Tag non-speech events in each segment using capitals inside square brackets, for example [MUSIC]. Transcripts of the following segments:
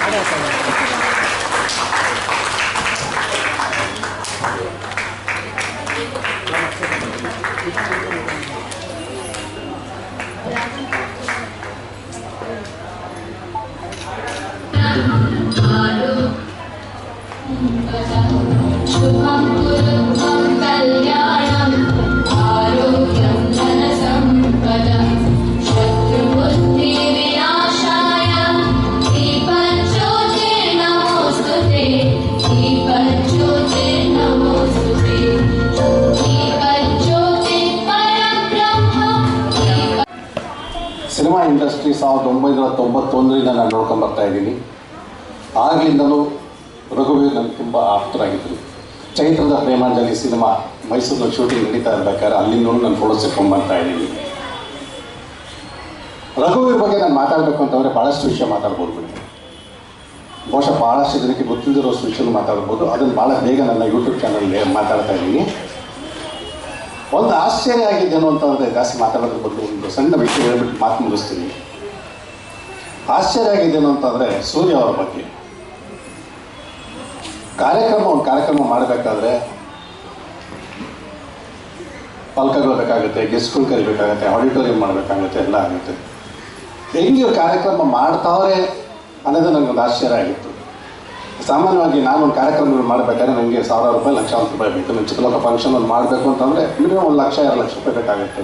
알았어요. ಆಗಲಿಂದಲೂ ರಘುವೀರ್ ನನಗೆ ತುಂಬ ಆಪ್ತರಾಗಿದ್ದರು. ಚೈತ್ರದ ಪ್ರೇಮಾಂಜಲಿ ಸಿನಿಮಾ ಮೈಸೂರಿನ ಶೂಟಿಂಗ್ ನಡೀತಾ ಇರ್ಬೇಕಾದ್ರೆ ಅಲ್ಲಿಂದಲೂ ನಾನು ಫೋಟೋಸಿಟ್ಕೊಂಡು ಬರ್ತಾ ಇದ್ದೀನಿ. ರಘುವೀರ್ ಬಗ್ಗೆ ನಾನು ಮಾತಾಡಬೇಕು ಅಂತಂದರೆ ಭಾಳಷ್ಟು ವಿಷಯ ಮಾತಾಡ್ಬೋದು ಬಿಡಿ. ಬಹುಶಃ ಭಾಳಷ್ಟು ಜನಕ್ಕೆ ಗೊತ್ತಿಲ್ಲದಿರೋಷ್ಟು ವಿಷಯನೂ ಮಾತಾಡ್ಬೋದು. ಅದನ್ನು ಭಾಳ ಬೇಗ ನನ್ನ ಯೂಟ್ಯೂಬ್ ಚಾನಲ್ಗೆ ಮಾತಾಡ್ತಾ ಇದ್ದೀನಿ. ಒಂದು ಆಶ್ಚರ್ಯ ಆಗಿದ್ದೇನು ಅಂತಂದರೆ ಜಾಸ್ತಿ ಮಾತಾಡೋದ್ರ ಬದಲು ಒಂದು ಸಣ್ಣ ವಿಷಯ ಹೇಳ್ಬಿಟ್ಟು ಮಾತು ಮುಗಿಸ್ತೀನಿ. ಆಶ್ಚರ್ಯ ಆಗಿದ್ದೇನು ಅಂತಂದರೆ ಸೂರ್ಯ ಅವರ ಬಗ್ಗೆ. ಕಾರ್ಯಕ್ರಮ, ಒಂದು ಕಾರ್ಯಕ್ರಮ ಮಾಡಬೇಕಾದ್ರೆ ಪಲ್ಕಗಳು ಬೇಕಾಗುತ್ತೆ, ಗೆಸ್ಟ್ಗಳು ಕರಿಬೇಕಾಗುತ್ತೆ, ಆಡಿಟೋರಿಯಂ ಮಾಡಬೇಕಾಗುತ್ತೆ, ಎಲ್ಲ ಆಗುತ್ತೆ. ಹೆಂಗೆ ಕಾರ್ಯಕ್ರಮ ಮಾಡ್ತಾವ್ರೆ ಅನ್ನೋದು ನನಗೊಂದು ಆಶ್ಚರ್ಯ ಆಗಿತ್ತು. ಸಾಮಾನ್ಯವಾಗಿ ನಾನು ಒಂದು ಕಾರ್ಯಕ್ರಮಗಳು ಮಾಡಬೇಕಾದ್ರೆ ನನಗೆ ಸಾವಿರ ರೂಪಾಯಿ, ಲಕ್ಷಾಂತರ ರೂಪಾಯಿ ಬೇಕು. ನನ್ನ ಚಿಕ್ಕಲೋಕ ಫಂಕ್ಷನ್ ಒಂದು ಮಾಡಬೇಕು ಅಂತಂದರೆ ಮಿನಿಮಮ್ ಒಂದು ಲಕ್ಷ, ಎರಡು ಲಕ್ಷ ರೂಪಾಯಿ ಬೇಕಾಗುತ್ತೆ.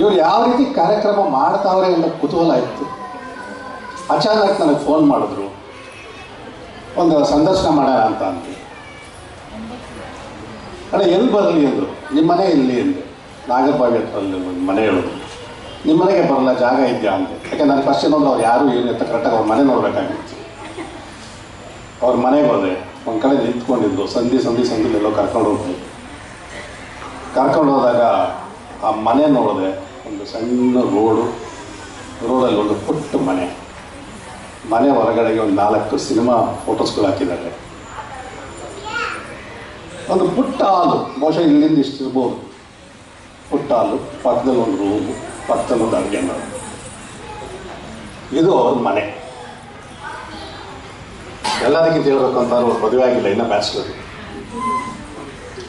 ಇವ್ರು ಯಾವ ರೀತಿ ಕಾರ್ಯಕ್ರಮ ಮಾಡ್ತಾವ್ರೆ ಅನ್ನೋ ಕುತೂಹಲ ಇತ್ತು. ಅಚಾನಕ್ ನನಗೆ ಫೋನ್ ಮಾಡಿದ್ರು. ಒಂದು ಸಂದರ್ಶನ ಮಾಡೋಣ ಅಂತ ಅಂತ ಅಣ್ಣ ಎಲ್ಲಿ ಬರಲಿ ಅಂದರು? ನಿಮ್ಮ ಮನೆ ಎಲ್ಲಿ ಅಂದರು? ನಾಗರಬಾವಿ ಹತ್ರಲ್ಲಿ ಒಂದು ಮನೆ ಹೇಳಿದ್ರು ನಿಮ್ಮ ಮನೆಗೆ ಬರಲ್ಲ, ಜಾಗ ಇದೆಯಾ ಅಂತ. ಯಾಕೆ ನಾನು ಫಸ್ಟ್ ಏನಂದ್ರೆ ಅವ್ರು ಯಾರು ಏನು ಅಂತ ಕರೆಕ್ಟಾಗಿ ಅವ್ರ ಮನೆ ನೋಡಬೇಕಾಗಿತ್ತು. ಅವ್ರ ಮನೆಗೆ ಹೋದೆ ಒಂದು ಕಡೆ ನಿಂತ್ಕೊಂಡಿದ್ರು, ಸಂಧಿ ಸಂಧಿ ಸಂಧಿ ಎಲ್ಲೋ ಕರ್ಕೊಂಡು ಹೋದ್ರು. ಕರ್ಕೊಂಡು ಹೋದಾಗ ಆ ಮನೆ ನೋಡಿದೆ ಒಂದು ಸಣ್ಣ ರೋಡು ರೋಡಲ್ಲಿ ಒಂದು ಪುಟ್ಟ ಮನೆ. ಮನೆ ಹೊರಗಡೆಗೆ ಒಂದು ನಾಲ್ಕು ಸಿನಿಮಾ ಫೋಟೋಸ್ಗಳು ಹಾಕಿದ್ದಾರೆ. ಒಂದು ಪುಟ್ಟ ಹಾಲು ಬಹುಶಃ ಇಲ್ಲಿಂದ ಇಷ್ಟು ಇರ್ಬೋದು. ಪುಟ್ಟ ಹಾಲು ಪಕ್ಕದಲ್ಲಿ ಒಂದು ರೂಮು ಪಕ್ಕದಲ್ಲಿ ಒಂದು ಅಡುಗೆ ಮನೆ. ಇದು ಅವ್ರ ಮನೆ. ಎಲ್ಲದಕ್ಕಿಂತ ಹೇಳ್ಬೇಕು ಅಂತ ಅವ್ರು ಮದುವೆ ಆಗಿಲ್ಲ, ಇನ್ನ ಬ್ಯಾಚುಲರ್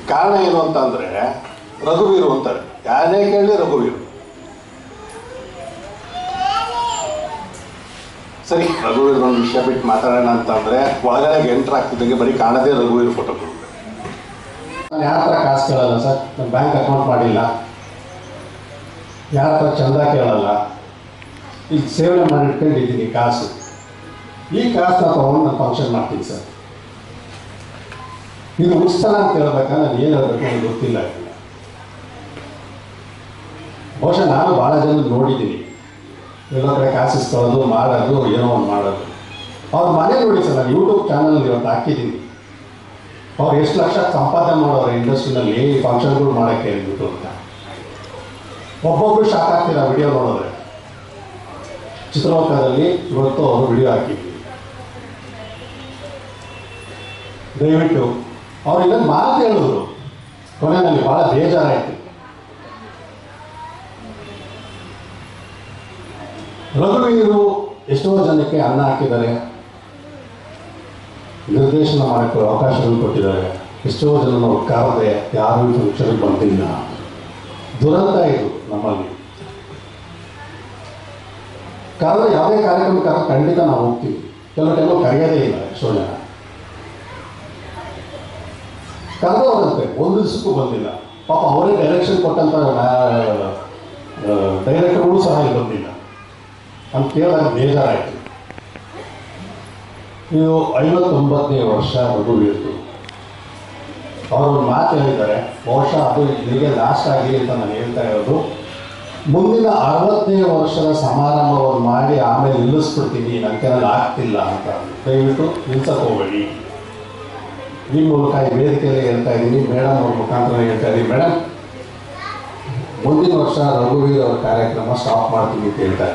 ಕಾರಣ ಏನು ಅಂತ ಅಂದ್ರೆ, ರಘುವೀರು ಅಂತಾರೆ. ಯಾರೇ ಕೇಳಿ ರಘುವೀರು. ಸರಿ. ರಘುವೀರ್ ಒಂದು ವಿಷಯ ಬಿಟ್ಟು ಮಾತಾಡೋಣ ಅಂತ ಅಂದ್ರೆ ಒಳಗಡೆ ಎಂಟ್ರ್ ಆಗ್ತಿದ್ದಂಗೆ ಬರೀ ಕಾಣದೇ ರಘುವೀರ್ ಫೋಟೋ ನಾನು ಯಾವ ಹತ್ರ ಕಾಸು ಕೇಳಲ್ಲ ಸರ್? ನಾನು ಬ್ಯಾಂಕ್ ಅಕೌಂಟ್ ಮಾಡಿಲ್ಲ. ಯಾರ ಹತ್ರ ಚಂದ ಕೇಳಲ್ಲ. ಈಗ ಸೇವನೆ ಮಾಡಿಟ್ಕೊಂಡಿದ್ದೀನಿ ಕಾಸು. ಈ ಕಾಸನ್ನ ತೊಗೊಂಡು ನಾನು ಫಂಕ್ಷನ್ ಮಾಡ್ತೀನಿ ಸರ್. ಇದು ಉತ್ಸವ ಅಂತ ಹೇಳ್ಬೇಕಾ ನಾನು ಏನು ಹೇಳಬೇಕು ನನಗೆ ಗೊತ್ತಿಲ್ಲ. ಬಹುಶಃ ನಾನು ಭಾಳ ಜನ ನೋಡಿದ್ದೀನಿ. ಎಲ್ಲೋ ಕಡೆ ಕಾಸು ಇಸ್ಕೊಳ್ಳೋದು ಮಾಡೋದು ಏನೋ ಒಂದು ಮಾಡೋದು. ಅವ್ರ ಮನೆ ನೋಡಿ ಸರ್, ನಾನು ಯೂಟ್ಯೂಬ್ ಚಾನಲ್ ಇವತ್ತು ಹಾಕಿದ್ದೀನಿ. ಅವ್ರು ಎಷ್ಟು ಲಕ್ಷ ಸಂಪಾದನೆ ಮಾಡೋರು ಇಂಡಸ್ಟ್ರಿನಲ್ಲಿ ಫಂಕ್ಷನ್ಗಳು ಮಾಡೋಕ್ಕೆ ಅಂದ್ಬಿಟ್ಟು ಅಂತ. ಒಬ್ಬೊಬ್ಬರು ಶಾಕ್ ಆಗ್ತೀರ ವಿಡಿಯೋ ನೋಡಿದ್ರೆ? ಚಿತ್ರಲೋಕದಲ್ಲಿ ಇವತ್ತು ಅವರು ವಿಡಿಯೋ ಹಾಕಿದ್ವಿ ದಯವಿಟ್ಟು ಅವ್ರು ಇದನ್ನು ಮಾತು ಹೇಳಿದ್ರು. ಕೊನೆಯಲ್ಲಿ ಭಾಳ ಬೇಜಾರಾಯಿತು. ರಘುವೀರು ಎಷ್ಟೋ ಜನಕ್ಕೆ ಅನ್ನ ಹಾಕಿದ್ದಾರೆ. ನಿರ್ದೇಶನ ಮಾಡೋಕ್ಕೆ ಅವಕಾಶಗಳು ಕೊಟ್ಟಿದ್ದಾರೆ. ಎಷ್ಟೋ ಜನ ನಾವು ಯಾರು ಫಂಕ್ಷನ್ಗೆ ಬಂದಿಲ್ಲ. ದುರಂತ ಇದು ನಮ್ಮಲ್ಲಿ. ಕರೆದ್ರೆ ಯಾವುದೇ ಕಾರ್ಯಕ್ರಮಕ್ಕಾಗ ಕರೆದು ಖಂಡಿತ ನಾವು ಹೋಗ್ತೀವಿ. ಕೆಲವು ಟೈಮು ಕರೆಯೋದೇ ಇಲ್ಲ ಎಷ್ಟೋ ಜನ ಕರೆದವರಂತೆ ಒಂದು ದಿವಸಕ್ಕೂ ಬಂದಿಲ್ಲ. ಪಾಪ ಅವರೇ ಡೈರೆಕ್ಷನ್ ಕೊಟ್ಟಂತ ಡೈರೆಕ್ಟರ್ಗಳು ಸಹ ಇಲ್ಲಿ ಬಂದಿಲ್ಲ. ಅಂತ ಕೇಳಿದಾಗ ಬೇಜಾರಾಯಿತು. ನೀವು ಐವತ್ತೊಂಬತ್ತನೇ ವರ್ಷ ರಘುವೀರ್ದು ಅವರು ಮಾತು ಹೇಳಿದ್ದಾರೆ, ಬಹುಶಃ ಅದು ಇಲ್ಲಿಗೆ ಲಾಸ್ಟ್ ಆಗಲಿ ಅಂತ ನಾನು ಹೇಳ್ತಾ ಇರೋದು. ಮುಂದಿನ ಅರವತ್ತನೇ ವರ್ಷದ ಸಮಾರಂಭವನ್ನು ಮಾಡಿ ಆಮೇಲೆ ನಿಲ್ಲಿಸ್ಬಿಡ್ತೀನಿ ನನ್ನ ಆಗ್ತಿಲ್ಲ ಅಂತ. ದಯವಿಟ್ಟು ನಿಲ್ಸಕ್ಕೆ ಹೋಗಬೇಡಿ. ಈ ಮೂಲಕ ಈ ವೇದಿಕೆಯಲ್ಲಿ ಹೇಳ್ತಾ ಇದ್ದೀನಿ, ಮೇಡಮ್ ಅವ್ರ ಮುಖಾಂತರ ಹೇಳ್ತಾ ಇದ್ದೀನಿ. ಮೇಡಮ್, ಮುಂದಿನ ವರ್ಷ ರಘುವೀರ್ ಅವ್ರ ಕಾರ್ಯಕ್ರಮ ಸ್ಟಾಪ್ ಮಾಡ್ತೀನಿ ಅಂತ ಹೇಳ್ತಾ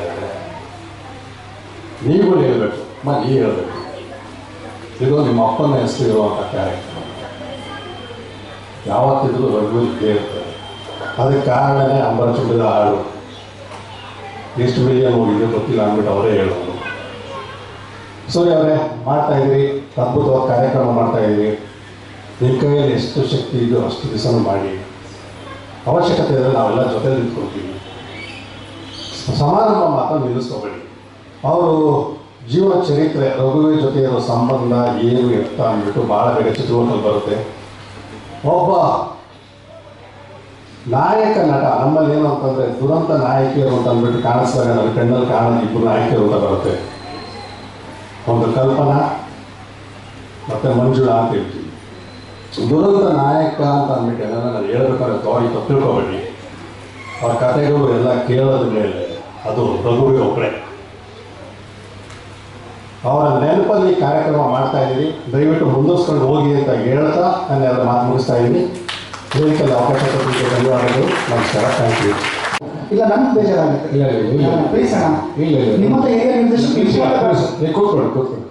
ನೀವು ಹೇಳಬೇಕು ಮನೆ ಹೇಳಬೇಕು ಇದು ನಿಮ್ಮ ಅಪ್ಪನ ಹೆಸರು ಇರುವಂಥ ಕಾರ್ಯಕ್ರಮ ಯಾವತ್ತಿದ್ರೂ ಅದಕ್ಕೆ ಕಾರಣನೇ ಅಂಬರ ಚುಂಬಿದ ಹಾಡು ಎಷ್ಟು ಮಿಲಿಯನ್ ಹೋಗಿದೆ ಗೊತ್ತಿಲ್ಲ ಅಂದ್ಬಿಟ್ಟು ಅವರೇ ಹೇಳೋದು ಸೂರ್ಯ ಅವರೇ ಮಾಡ್ತಾ ಇದ್ದೀರಿ ಅದ್ಭುತವಾದ ಕಾರ್ಯಕ್ರಮ ಮಾಡ್ತಾ ಇದ್ದೀರಿ ನಿಮ್ಮ ಕೈಯಲ್ಲಿ ಎಷ್ಟು ಶಕ್ತಿ ಇದೆಯೋ ಅಷ್ಟು ದಿವಸ ಮಾಡಿ ಅವಶ್ಯಕತೆ ಇದ್ದರೆ ನಾವೆಲ್ಲ ಜೊತೆ ನಿಂತ್ಕೊಳ್ತೀವಿ ಸಮಾರಂಭ ಮಾತ್ರ ನಿಲ್ಲಿಸ್ಕೋಬೇಡಿ ಅವರು ಜೀವನ ಚರಿತ್ರೆ ರಘುವಿನ ಜೊತೆ ಇರೋ ಸಂಬಂಧ ಏನು ಎತ್ತ ಅಂದ್ಬಿಟ್ಟು ಭಾಳ ಬೇಗ ಚಿತ್ರದಲ್ಲಿ ಬರುತ್ತೆ. ಒಬ್ಬ ನಾಯಕ ನಟ, ನಮ್ಮಲ್ಲಿ ಏನು ಅಂತಂದ್ರೆ ದುರಂತ ನಾಯಕಿಯರು ಅಂತ ಅಂದ್ಬಿಟ್ಟು ಕಾಣಿಸ್ತಾರೆ ನನ್ನ ಕಣ್ಣಲ್ಲಿ ಕಾಣ ಇಬ್ಬರು ನಾಯಕಿಯರು ಅಂತ ಬರುತ್ತೆ. ಒಂದು ಕಲ್ಪನಾ ಮತ್ತು ಮಂಜುಳಾ ಅಂತ ಹೇಳ್ತೀವಿ. ದುರಂತ ನಾಯಕ ಅಂತ ಅಂದ್ಬಿಟ್ಟು ಎಲ್ಲ ನಾನು ಹೇಳ್ಬೇಕಾದ್ರೆ ತೋರಿ ತಪ್ಪು ತಿಳ್ಕೊಬೇಡಿ ಅವ್ರ ಕಥೆಗಳು ಎಲ್ಲ ಕೇಳೋದ್ರ ಮೇಲೆ ಅದು ರಘುವಿ ಒಬ್ಬರೇ ಅವರ ನೆನಪಲ್ಲಿ ಕಾರ್ಯಕ್ರಮ ಮಾಡ್ತಾ ಇದ್ದೀವಿ ದಯವಿಟ್ಟು ಮುಂದುವರ್ಸ್ಕೊಂಡು ಹೋಗಿ ಅಂತ ಹೇಳ್ತಾ ನಾನು ಎಲ್ಲ ಮಾತು ಮುಗಿಸ್ತಾ ಇದ್ದೀನಿ. ವೇದಿಕೆಯಲ್ಲಿ ಅವಕಾಶ ಕೊಟ್ಟಿದ್ದೆ ಧನ್ಯವಾದಗಳು. ನಮಸ್ಕಾರ. ಥ್ಯಾಂಕ್ ಯು ಇಲ್ಲ ನಮ್ಗೆ ಬೇಜಾರಾಗುತ್ತೆ. ಇಲ್ಲ ಇಲ್ಲ ಇಲ್ಲ. ಪ್ಲೀಸ್ ಅಣ್ಣ. ಇಲ್ಲ ಇಲ್ಲ ನಿಮ್ಮ ಕೂತ್ಕೊಳ್ಳಿ ಕೂತ್ಕೊಳ್ಳಿ.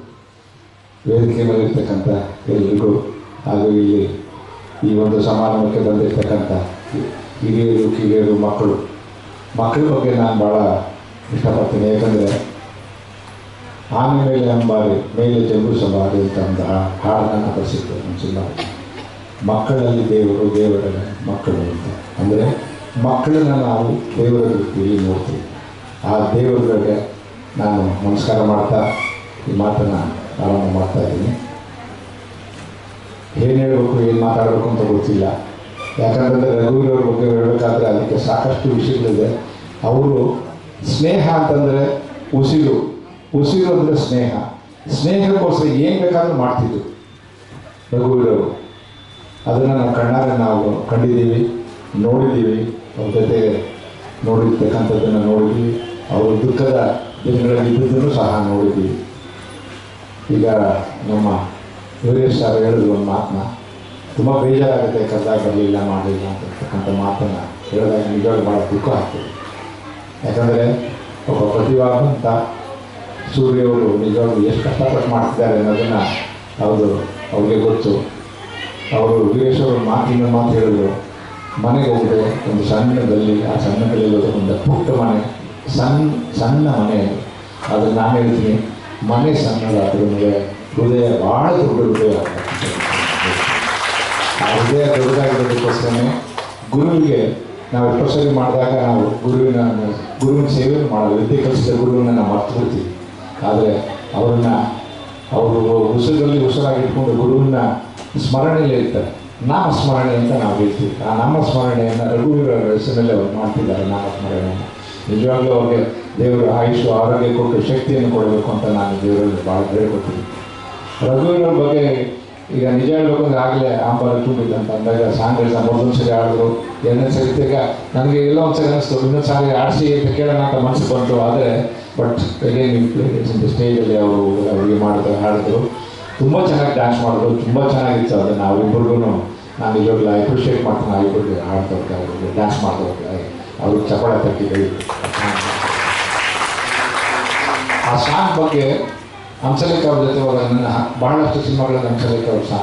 ವೇದಿಕೆ ಮೇಲೆ ಇರ್ತಕ್ಕಂಥ ಎಲ್ರಿಗೂ ಹಾಗೂ ಇಲ್ಲಿ ಈ ಒಂದು ಸಮಾರಂಭಕ್ಕೆ ಬಂದಿರ್ತಕ್ಕಂಥ ಹಿರಿಯರು ಕಿರಿಯರು ಮಕ್ಕಳು. ಮಕ್ಕಳ ಬಗ್ಗೆ ನಾನು ಭಾಳ ಇಷ್ಟಪಡ್ತೀನಿ. ಯಾಕಂದರೆ ಆನೆ ಮೇಲೆ ಅಂಬಾರಿ, ಮೇಲೆ ಜಂಬೂ ಸವಾರಿ ಅಂತ ಒಂದು ಹಾ- ಹಾಡನ್ನು ಬರೆಸಿತ್ತು ನಮ್ಮ ಮಕ್ಕಳಲ್ಲಿ ದೇವರು, ದೇವರ ಮಕ್ಕಳು ಅಂತ. ಅಂದರೆ ಮಕ್ಕಳನ್ನ ನಾವು ದೇವರ ರೀತಿಯಲ್ಲಿ ನೋಡ್ತೀವಿ. ಆ ದೇವರುಗಳಿಗೆ ನಾನು ನಮಸ್ಕಾರ ಮಾಡ್ತಾ ಈ ಮಾತನ್ನು ಆರಂಭ ಮಾಡ್ತಾ ಇದ್ದೀನಿ. ಏನು ಹೇಳಬೇಕು, ಏನು ಮಾತಾಡಬೇಕು ಅಂತ ಗೊತ್ತಿಲ್ಲ. ಯಾಕಂತಂದರೆ ರಘುವೀರವ್ರ ಬಗ್ಗೆ ಹೇಳಬೇಕಾದ್ರೆ ಅದಕ್ಕೆ ಸಾಕಷ್ಟು ವಿಷಯಗಳಿದೆ. ಅವರು ಸ್ನೇಹ ಅಂತಂದರೆ ಉಸಿರು. ಉಸಿರು ಅಂದರೆ ಸ್ನೇಹ ಸ್ನೇಹಕ್ಕೋಸ್ಕರ ಏನು ಬೇಕಾದರೂ ಮಾಡ್ತಿದ್ರು. ರಘುವೀರವರು ಅದನ್ನು ನಾವು ಕಣ್ಣಾರೆ ನಾವು ಕಂಡಿದ್ದೀವಿ, ನೋಡಿದ್ದೀವಿ. ಅವ್ರ ಜೊತೆ ನೋಡಿರ್ತಕ್ಕಂಥದ್ದನ್ನು ನೋಡಿದ್ವಿ. ಅವರು ದುಃಖದ ದಿನಗಳಲ್ಲಿ ಸಹ ನೋಡಿದ್ದೀವಿ. ಈಗ ನಮ್ಮ ವೀರೇಶ್ ಸರ್ ಹೇಳಿದ್ರು ಒಂದು ಮಾತನ್ನ ತುಂಬ ಬೇಜಾರಾಗುತ್ತೆ ಕರೆದಾಗ ಬರಲಿಲ್ಲ, ಮಾಡಲಿಲ್ಲ ಅಂತಕ್ಕಂಥ ಮಾತನ್ನು ಹೇಳಿದಾಗ ನಿಜವಾಗಿ ಭಾಳ ದುಃಖ ಆಗ್ತದೆ. ಯಾಕಂದರೆ, ಒಬ್ಬ ಪ್ರತಿಭಾವಂತ ಸೂರ್ಯವರು ನಿಜವಾಗ್ಲೂ ಎಷ್ಟು ಕಷ್ಟಪಟ್ಟು ಮಾಡ್ತಿದ್ದಾರೆ ಅನ್ನೋದನ್ನು ಹೌದು, ಅವ್ರಿಗೆ ಗೊತ್ತು. ಅವರು ವೀರೇಶ್ ಅವರು ಮಾತಿನ ಮಾತು ಹೇಳಿದ್ರು. ಮನೆಗೆ ಹೋದರೆ ಒಂದು ಸಣ್ಣದಲ್ಲಿ, ಆ ಸಣ್ಣದಲ್ಲಿ ಒಂದು ಪುಟ್ಟ ಮನೆ. ಸಣ್ಣ ಸಣ್ಣ ಮನೆ. ಅದು ನಾನು ಹೇಳ್ತೀನಿ, ಮನೆ ಸಣ್ಣದಾದ್ರೂ ಹೃದಯ ಭಾಳ ದೊಡ್ಡ ಹೃದಯ. ಆ ಹೃದಯ ದೊಡ್ಡದಾಗಿರೋದಕ್ಕೋಸ್ಕರನೇ ಗುರುವಿಗೆ ನಾವು ಸರಿ ಮಾಡಿದಾಗ ನಾವು ಗುರುವಿನ ಗುರುವಿನ ಸೇವೆ ಮಾಡಲು ವಿದ್ಯೆ ಕಲಿಸಿದ ಗುರುವಿನ ನಾವು ಮರ್ತು ಬಿಡ್ತೀವಿ ಆದರೆ ಅವರನ್ನು ಅವರು ಉಸಿರಲ್ಲಿ ಉಸಿರಾಗಿಟ್ಕೊಂಡು ಗುರುವಿನ ಸ್ಮರಣೆಯಲ್ಲಿ ಇರ್ತಾರೆ. ನಾಮ ಸ್ಮರಣೆ ಅಂತ ನಾವು ಹೇಳ್ತೀವಿ. ಆ ನಾಮ ಸ್ಮರಣೆಯನ್ನು ರಘುವೀರ ಹೆಸರಿನಲ್ಲಿ ಅವರು ಮಾಡ್ತಿದ್ದಾರೆ ನಾಮ ಸ್ಮರಣೆಯನ್ನು. ನಿಜವಾಗ್ಲೂ ಅವ್ರಿಗೆ ದೇವರು ಆಯುಷು, ಆರೋಗ್ಯ ಕೊಟ್ಟು ಶಕ್ತಿಯನ್ನು ಕೊಡಬೇಕು ಅಂತ ನಾನು ದೇವರಲ್ಲಿ ಭಾಳ ಬೇಡ್ಕೊತೀನಿ ರಘುವೀರವ್ರ ಬಗ್ಗೆ ಈಗ ನಿಜ ಹೇಳ್ಬೇಕಂದ್ರೆ ಆಗಲೇ ಆಂಬಾರ ತುಂಬಿದ್ದು ಅಂತ ಅಂದಾಗ ಸಾಂಗ್ಗಳನ್ನ ಮೊದಲೊಂದು ಸರಿ ಆಡಿದ್ರು ಎರಡನೇ ಸರಿ ತಿರ್ಗ ನನಗೆ ಎಲ್ಲ ಒಂದು ಸರಿ ಅನಿಸ್ತು ಇನ್ನೊಂದು ಸಾರಿ ಆಡಿಸಿ ಅಂತ ಕೇಳೋಣ ಅಂತ ಮನಸ್ಸು ಬಂತು. ಆದರೆ ಬಟ್ ಅಗೇನ್ ಸ್ಟೇಜಲ್ಲಿ ಅವರು ಅವ್ರಿಗೆ ಮಾಡಿದ್ರು ಹಾಡಿದ್ರು ತುಂಬ ಚೆನ್ನಾಗಿ ಡ್ಯಾನ್ಸ್ ಮಾಡಿದ್ರು ತುಂಬ ಚೆನ್ನಾಗಿತ್ತು ಅದನ್ನು ಇಬ್ಬರಿಗೂ ನಾನು ಇವಾಗ ಅಪ್ರಿಷಿಯೇಟ್ ಮಾಡ್ತೀನಿ, ನಾವು ಇಬ್ಬರಿಗೆ ಹಾಡ್ತಾ ಅವ್ರಿಗೆ ಡ್ಯಾನ್ಸ್ ಮಾಡಿದವ್ರಿಗೆ ಅವ್ರಿಗೆ ಚಪಾಳ ತಟ್ಟಿದ್ದೀವಿ. ಆ ಸಾಂಗ್ ಬಗ್ಗೆ ಹಂಸಲೇಖ ಅವ್ರ ಜೊತೆ ಹೋದಾಗ ನನ್ನ ಬಹಳಷ್ಟು ಸಿನಿಮಾಗಳಲ್ಲಿ ಹಂಸಲೇಖ ಅವರು ಸಹ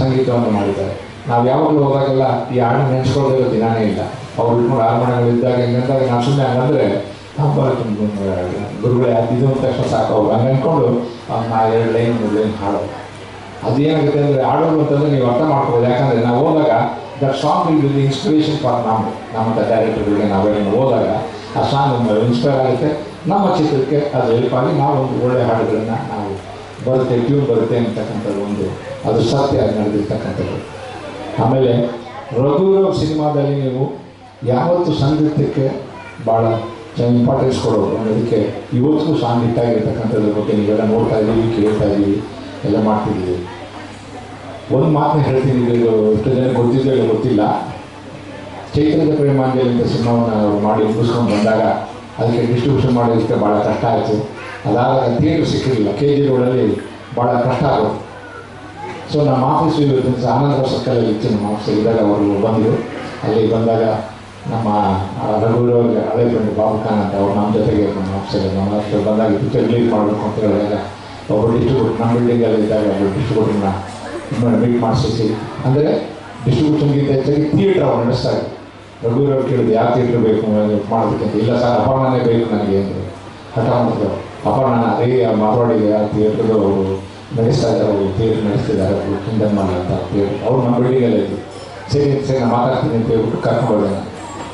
ಸಂಗೀತವನ್ನು ಮಾಡಿದ್ದಾರೆ. ನಾವು ಯಾವಾಗಲೂ ಹೋದಾಗೆಲ್ಲ ಈ ಹಾಡು ನೆನೆಸ್ಕೊಳ್ಳೋದಿರೋ ದಿನಾನೇ ಇಲ್ಲ. ಅವ್ರು ಇಟ್ಕೊಂಡು ಇದ್ದಾಗ ಹಿಂಗಂದಾಗ ನಾನು ಸುಮ್ಮನೆ ಹಂಗಂದ್ರೆ ಹಬ್ಬ ಗುರುಗಳೇ ಅದು ಇದು ಅಂತ ತಕ್ಷಣ ಸಾಕು ಅವ್ರು ಹಂಗೆ ಅಂದ್ಕೊಂಡು ನಾ ಎರಡು ಲೈನ್ ಲೈನ್ ಹಾಡೋದು ಅದೇನಾಗುತ್ತೆ ಅಂದರೆ ಹಾಡೋದು ಅಂತಂದರೆ ನೀವು ಅರ್ಥ ಮಾಡ್ಕೋಬೋದು ಯಾಕಂದರೆ ನಾವು ಹೋದಾಗ that song will be inspiration for ನಮ್ಮ ನಮ್ಮಂಥ ಡೈರೆಕ್ಟರ್ಗಳಿಗೆ ನಾವೇನು ಹೋದಾಗ ಆ ಸಾಂಗ್ ಇನ್ಸ್ಪೈರ್ ಆಗುತ್ತೆ ನಮ್ಮ ಚಿತ್ರಕ್ಕೆ ಅದು ಆಗಿ ನಾವು ಒಂದು ಒಳ್ಳೆಯ ಹಾಡುಗಳನ್ನು ನಾವು ಬರುತ್ತೆ ಟ್ಯೂನ್ ಬರುತ್ತೆ ಅಂತಕ್ಕಂಥದ್ದು ಒಂದು ಅದು ಸತ್ಯ ನಡೆದಿರ್ತಕ್ಕಂಥದ್ದು ಆಮೇಲೆ ರಘುವೀರ ಸಿನಿಮಾದಲ್ಲಿ ನೀವು ಯಾವತ್ತು ಸಂಗೀತಕ್ಕೆ ಭಾಳ ಇಂಪಾರ್ಟೆನ್ಸ್ ಕೊಡೋದು ಅದಕ್ಕೆ ಇವತ್ತು ಸಾಂಗ್ ಹಿಟ್ಟಾಗಿರ್ತಕ್ಕಂಥದ್ರ ಬಗ್ಗೆ ನೀವೆಲ್ಲ ನೋಡ್ತಾ ಇದ್ದೀವಿ ಕೇಳ್ತಾ ಇದ್ದೀವಿ ಎಲ್ಲ ಮಾಡ್ತಿದ್ದೀವಿ ಒಂದು ಮಾತನ್ನ ಹೇಳ್ತೀನಿ, ಇದು ಎಷ್ಟು ಜನ ಗೊತ್ತಿದ್ದೋ ಗೊತ್ತಿಲ್ಲ. ಚೈತ್ರದ ಪ್ರೇಮಾಂಜಲಿ ಅಂತ ಸಿನಿಮಾವನ್ನು ಮಾಡಿ ಮುಗಿಸ್ಕೊಂಡು ಬಂದಾಗ ಅದಕ್ಕೆ ಡಿಸ್ಟ್ರಿಬ್ಯೂಷನ್ ಮಾಡೋದಕ್ಕೆ ಭಾಳ ಕಷ್ಟ ಆಯಿತು. ಅದಾದಾಗ ಥಿಯೇಟ್ರ್ ಸಿಕ್ಕಿರಲಿಲ್ಲ. ಕೆ ಜಿ ರೋಡಲ್ಲಿ ಭಾಳ ಕಷ್ಟ ಆಗೋದು. ಸೊ ನಮ್ಮ ಆಫೀಸು ಇವತ್ತು ಆನಂದ ಸರ್ಕಲಲ್ಲಿ ಇತ್ತು. ನಮ್ಮ ಆಫೀಸಲ್ಲಿ ಇದ್ದಾಗ ಅವರು ಬಂದರು. ಅಲ್ಲಿ ಬಂದಾಗ ನಮ್ಮ ರಘುವೀರವ್ರಿಗೆ ಹಳೆ ಫ್ರೆಂಡ್ ಬಾಬು ಖಾನ್ ಅಂತ ಅವ್ರು ನಮ್ಮ ಜೊತೆಗೆ ನಮ್ಮ ಆಫೀಸಲ್ಲಿ ನಮ್ಮ ಆಫೀಸಲ್ಲಿ ಬಂದಾಗ ಪಿಕ್ಚರ್ ರಿಲೀಸ್ ಮಾಡಬೇಕು ಅಂತ ಹೇಳಿದಾಗ ಅವರು ಡಿಸ್ಟ್ರಿಬ್ಯೂಟ್ ನಮ್ಮ ಬಿಲ್ಡಿಂಗಲ್ಲಿ ಇದ್ದಾಗ ಅವರು ಡಿಸ್ಟ್ರಿಬ್ಯೂಟರ್ನ ಮೀಟ್ ಮಾಡಿಸಿ ಅಂದರೆ ಡಿಸ್ಟ್ರಿಬ್ಯೂಷನ್ಗಿಂತ ಹೆಚ್ಚಾಗಿ ಥಿಯೇಟ್ರ್ ಅವ್ರು ನಡೆಸ್ತಾ ಇದ್ರು. ರಘುವೀರವ್ರು ಕೇಳಿದ್ರು ಯಾವ ಥಿಯೇಟ್ರ್ ಬೇಕು? ಮಾಡಬೇಕಂತ ಇಲ್ಲ ಸರ್, ಅಪರ್ಣನೇ ಬೇಕು ನನಗೆ, ಅಂದರು. ಹಠ ಮಾಡಿದ್ರು ಅಪರ್ಣ ಅದೇ ಮಾರ್ವಾಡಿಗೆ ಆ ಥಿಯೇಟ್ರದು ಅವರು ನಡೆಸ್ತಾ ಇದ್ದಾರೆ, ಅವರು ಥಿಯೇಟ್ರ್ ನಡೆಸ್ತಿದ್ದಾರೆ, ಅವರು ಕಿಂಡನ್ಮಲ್ ಅಂತ ಥಿಯೇಟ್ರ್ ಅವ್ರು ನಮ್ಮ ಬಿಲ್ಡಿಂಗಲ್ಲೇ ಇದ್ದರು ಸರಿ ಸರಿ ನಾನು ಮಾತಾಡ್ತೀನಿ, ಅಂತ ಹೇಳ್ಬಿಟ್ಟು ಕರ್ಕೊಂಡು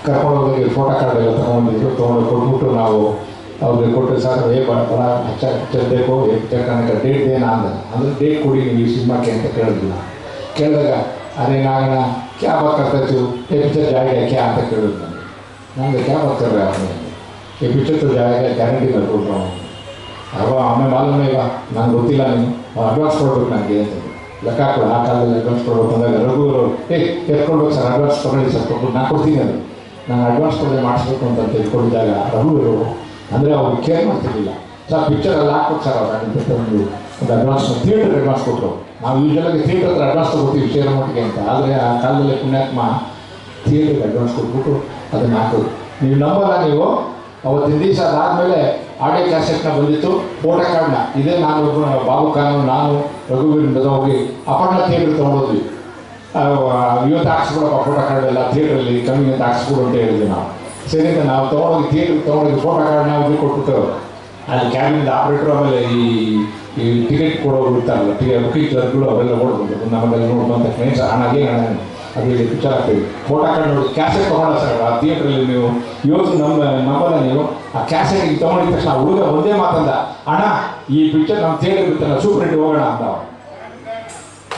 ಕರ್ಕೊಂಡೋಗಿ ಫೋಟೋ ಕಾರ್ಡ್ ಎಲ್ಲ ತೊಗೊಂಡಿದ್ರು ತೊಗೊಂಡು ಕೊಟ್ಬಿಟ್ಟು ನಾವು ಅವ್ರಿಗೆ ಕೊಟ್ಟು ಸರ್ ಏ, ಬಡ ಬಡ, ಹಚ್ಚ, ಹಚ್ಚಬೇಕು. ಕನಕ ಡೇಟ್ ಏನಾ ಅಂದ. ಅಂದ್ರೆ ಡೇಟ್ ಕೊಡಿ ನೀವು ಸಿನಿಮಾಕ್ಕೆ ಅಂತ ಕೇಳಿದ್ವಿ ಕೇಳಿದಾಗ ಅದೇ ನಾಗಣ ಕ್ಯಾ ಬರ್ತೈತು ಏ ಪಿಕ್ಚರ್ ಜಾಯಿಗೆ ಕ್ಯಾ ಅಂತ ಕೇಳಿದ್ರು ನಾನು ನನಗೆ ಕ್ಯಾ ಬರ್ತಾರೆ ಅವನಿಗೆ. ಈ ಪಿಕ್ಚರ್ ಜಾಯಿಗೆ ಗ್ಯಾರಂಟಿ ಬರ್ಕೊಟ್ರು ಅವ ಆಮೇಲೆ ಮಾಲೂಮೇ ಇವ. ನಂಗೆ ಗೊತ್ತಿಲ್ಲ ನೀನು. ಅಡ್ವಾನ್ಸ್ ಕೊಡ್ಬೇಕು ನನಗೆ ಅಂತ ಲೆಕ್ಕ ಹಾಕೋದು ಆ ಕಾಲದಲ್ಲಿ ಅಡ್ವಾನ್ಸ್ ಕೊಡ್ಬೇಕು ಅಂದಾಗ ರಘು ಏ ಎತ್ಕೊಳ್ಬೇಕು ಸರ್ ಅಡ್ವಾನ್ಸ್ ತಗೊಳ್ಳಿ ಸರ್ ಕೊಟ್ಟು ನಾನು ಕೊಡ್ತೀನಿ ಅದು ನಾನು ಅಡ್ವಾನ್ಸ್ ಕೊಡದೆ ಮಾಡಿಸ್ಬೇಕು ಅಂತ ತಿಳ್ಕೊಂಡಿದ್ದಾಗ ರಘು ಅವರು ಅಂದರೆ ಅವ್ರು ಕೇರ್ ಮಾಡ್ತಿರ್ಲಿಲ್ಲ. ಸರ್ ಪಿಕ್ಚರ್ ಎಲ್ಲ ಹಾಕ್ಬೇಕು ಸರ್ ಅವ್ರು ಒಂದು ಒಂದು ಅಡ್ವಾನ್ಸ್ ಥಿಯೇಟರ್ ಅಡ್ವಾನ್ಸ್ ಕೊಟ್ಟರು. ನಾವು ಯೂಶಲಾಗಿ ಥಿಯೇಟರ್ ಹತ್ರ ಅಡ್ವಾನ್ಸ್ ತೊಗೋತೀವಿ ಶೇರ್ ಮಟ್ಟಿಗೆ ಅಂತ. ಆದರೆ ಆ ಕಾಲದಲ್ಲಿ ಪುಣ್ಯಾತ್ಮ ಥಿಯೇಟರ್ಗೆ ಅಡ್ವಾನ್ಸ್ ಕೊಟ್ಬಿಟ್ಟು ಅದನ್ನು ಹಾಕೋದು. ನೀವು ನಂಬಲ್ಲ ನೀವು? ಅವತ್ತಿನ ದಿವಸ ಅದಾದಮೇಲೆ ಆಡಿಯೋ ಕ್ಯಾಸೆಟ್ನ ಬಂದಿತ್ತು ಫೋಟೋ ಕಾರ್ಡ್ನ ಇದೇ ನಾನು ಬಾಬು ಖಾನು ನಾನು, ರಘುವೀರ್ ಹೋಗಿ ಅಪರ್ಣ ಥಿಯೇಟರ್ ತೊಗೊಂಡೋದ್ವಿ. ಇವತ್ತು ಹಾಕ್ಸ್ಬಿಡಪ್ಪ ಫೋಟೋ ಕಾರ್ಡ್ ಎಲ್ಲ ಥಿಯೇಟ್ರಲ್ಲಿ ಕಮ್ಮಿ ಅಂತ ಹಾಕ್ಸ್ಬಿಡು ಅಂತ ಹೇಳಿದ್ವಿ ನಾವು. ಸರಿ ಅಂತ ನಾವು ತೊಗೊಂಡೋಗಿ ಥಿಯೇಟ್ರಿಗೆ ತೊಗೊಂಡೋಗಿ ಫೋಟೋ ಕಾರ್ಡ್ ನಾವು ಇದು ಕೊಟ್ಬಿಟ್ಟು, ಅಲ್ಲಿ ಕ್ಯಾಬಿನಿಂದ ಆಪ್ರೇಟ್ರು ಆಮೇಲೆ ಈ ಈ ಟಿಕೆಟ್ ಕೊಡೋರು ಇರ್ತಾರಲ್ಲ ಟಿಕೆಟ್ ಬುಕ್ಕಿಂಗ್ ಕ್ಲರ್ಕ್ಗಳು ಅವೆಲ್ಲ ಓಡ್ಬೋದು ನಮ್ಮದೆಲ್ಲ ನೋಡ್ಬಂತ ಫ್ರೆಂಡ್ಸ್ ಹಣಗೆ ಹಣ ಅದು ಇಲ್ಲಿ ಪಿಕ್ಚರ್ ಆಗ್ತೀವಿ ಫೋಟೋ ಕಾರ್ಡ್ ನೋಡಿ ಕ್ಯಾಸೆಟ್ ತೊಗೊಂಡ ಸರ್, ಆ ಥಿಯೇಟ್ರಲ್ಲಿ ನೀವು ಇವತ್ತು ನಮ್ಮ ನಮ್ಮಲ್ಲ ನೀವು ಆ ಕ್ಯಾಸೆಟ್ ತೊಗೊಂಡಿದ ತಕ್ಷಣ ಹುಡುಗ ಒಂದೇ ಮಾತಂದ, ಅಣ್ಣ, ಈ ಪಿಕ್ಚರ್ ನಮ್ಮ ಥಿಯೇಟರ್ ಬಿತ್ತಲ್ಲ ಸೂಪರ್ ಹೋಗೋಣ ಅಂತ.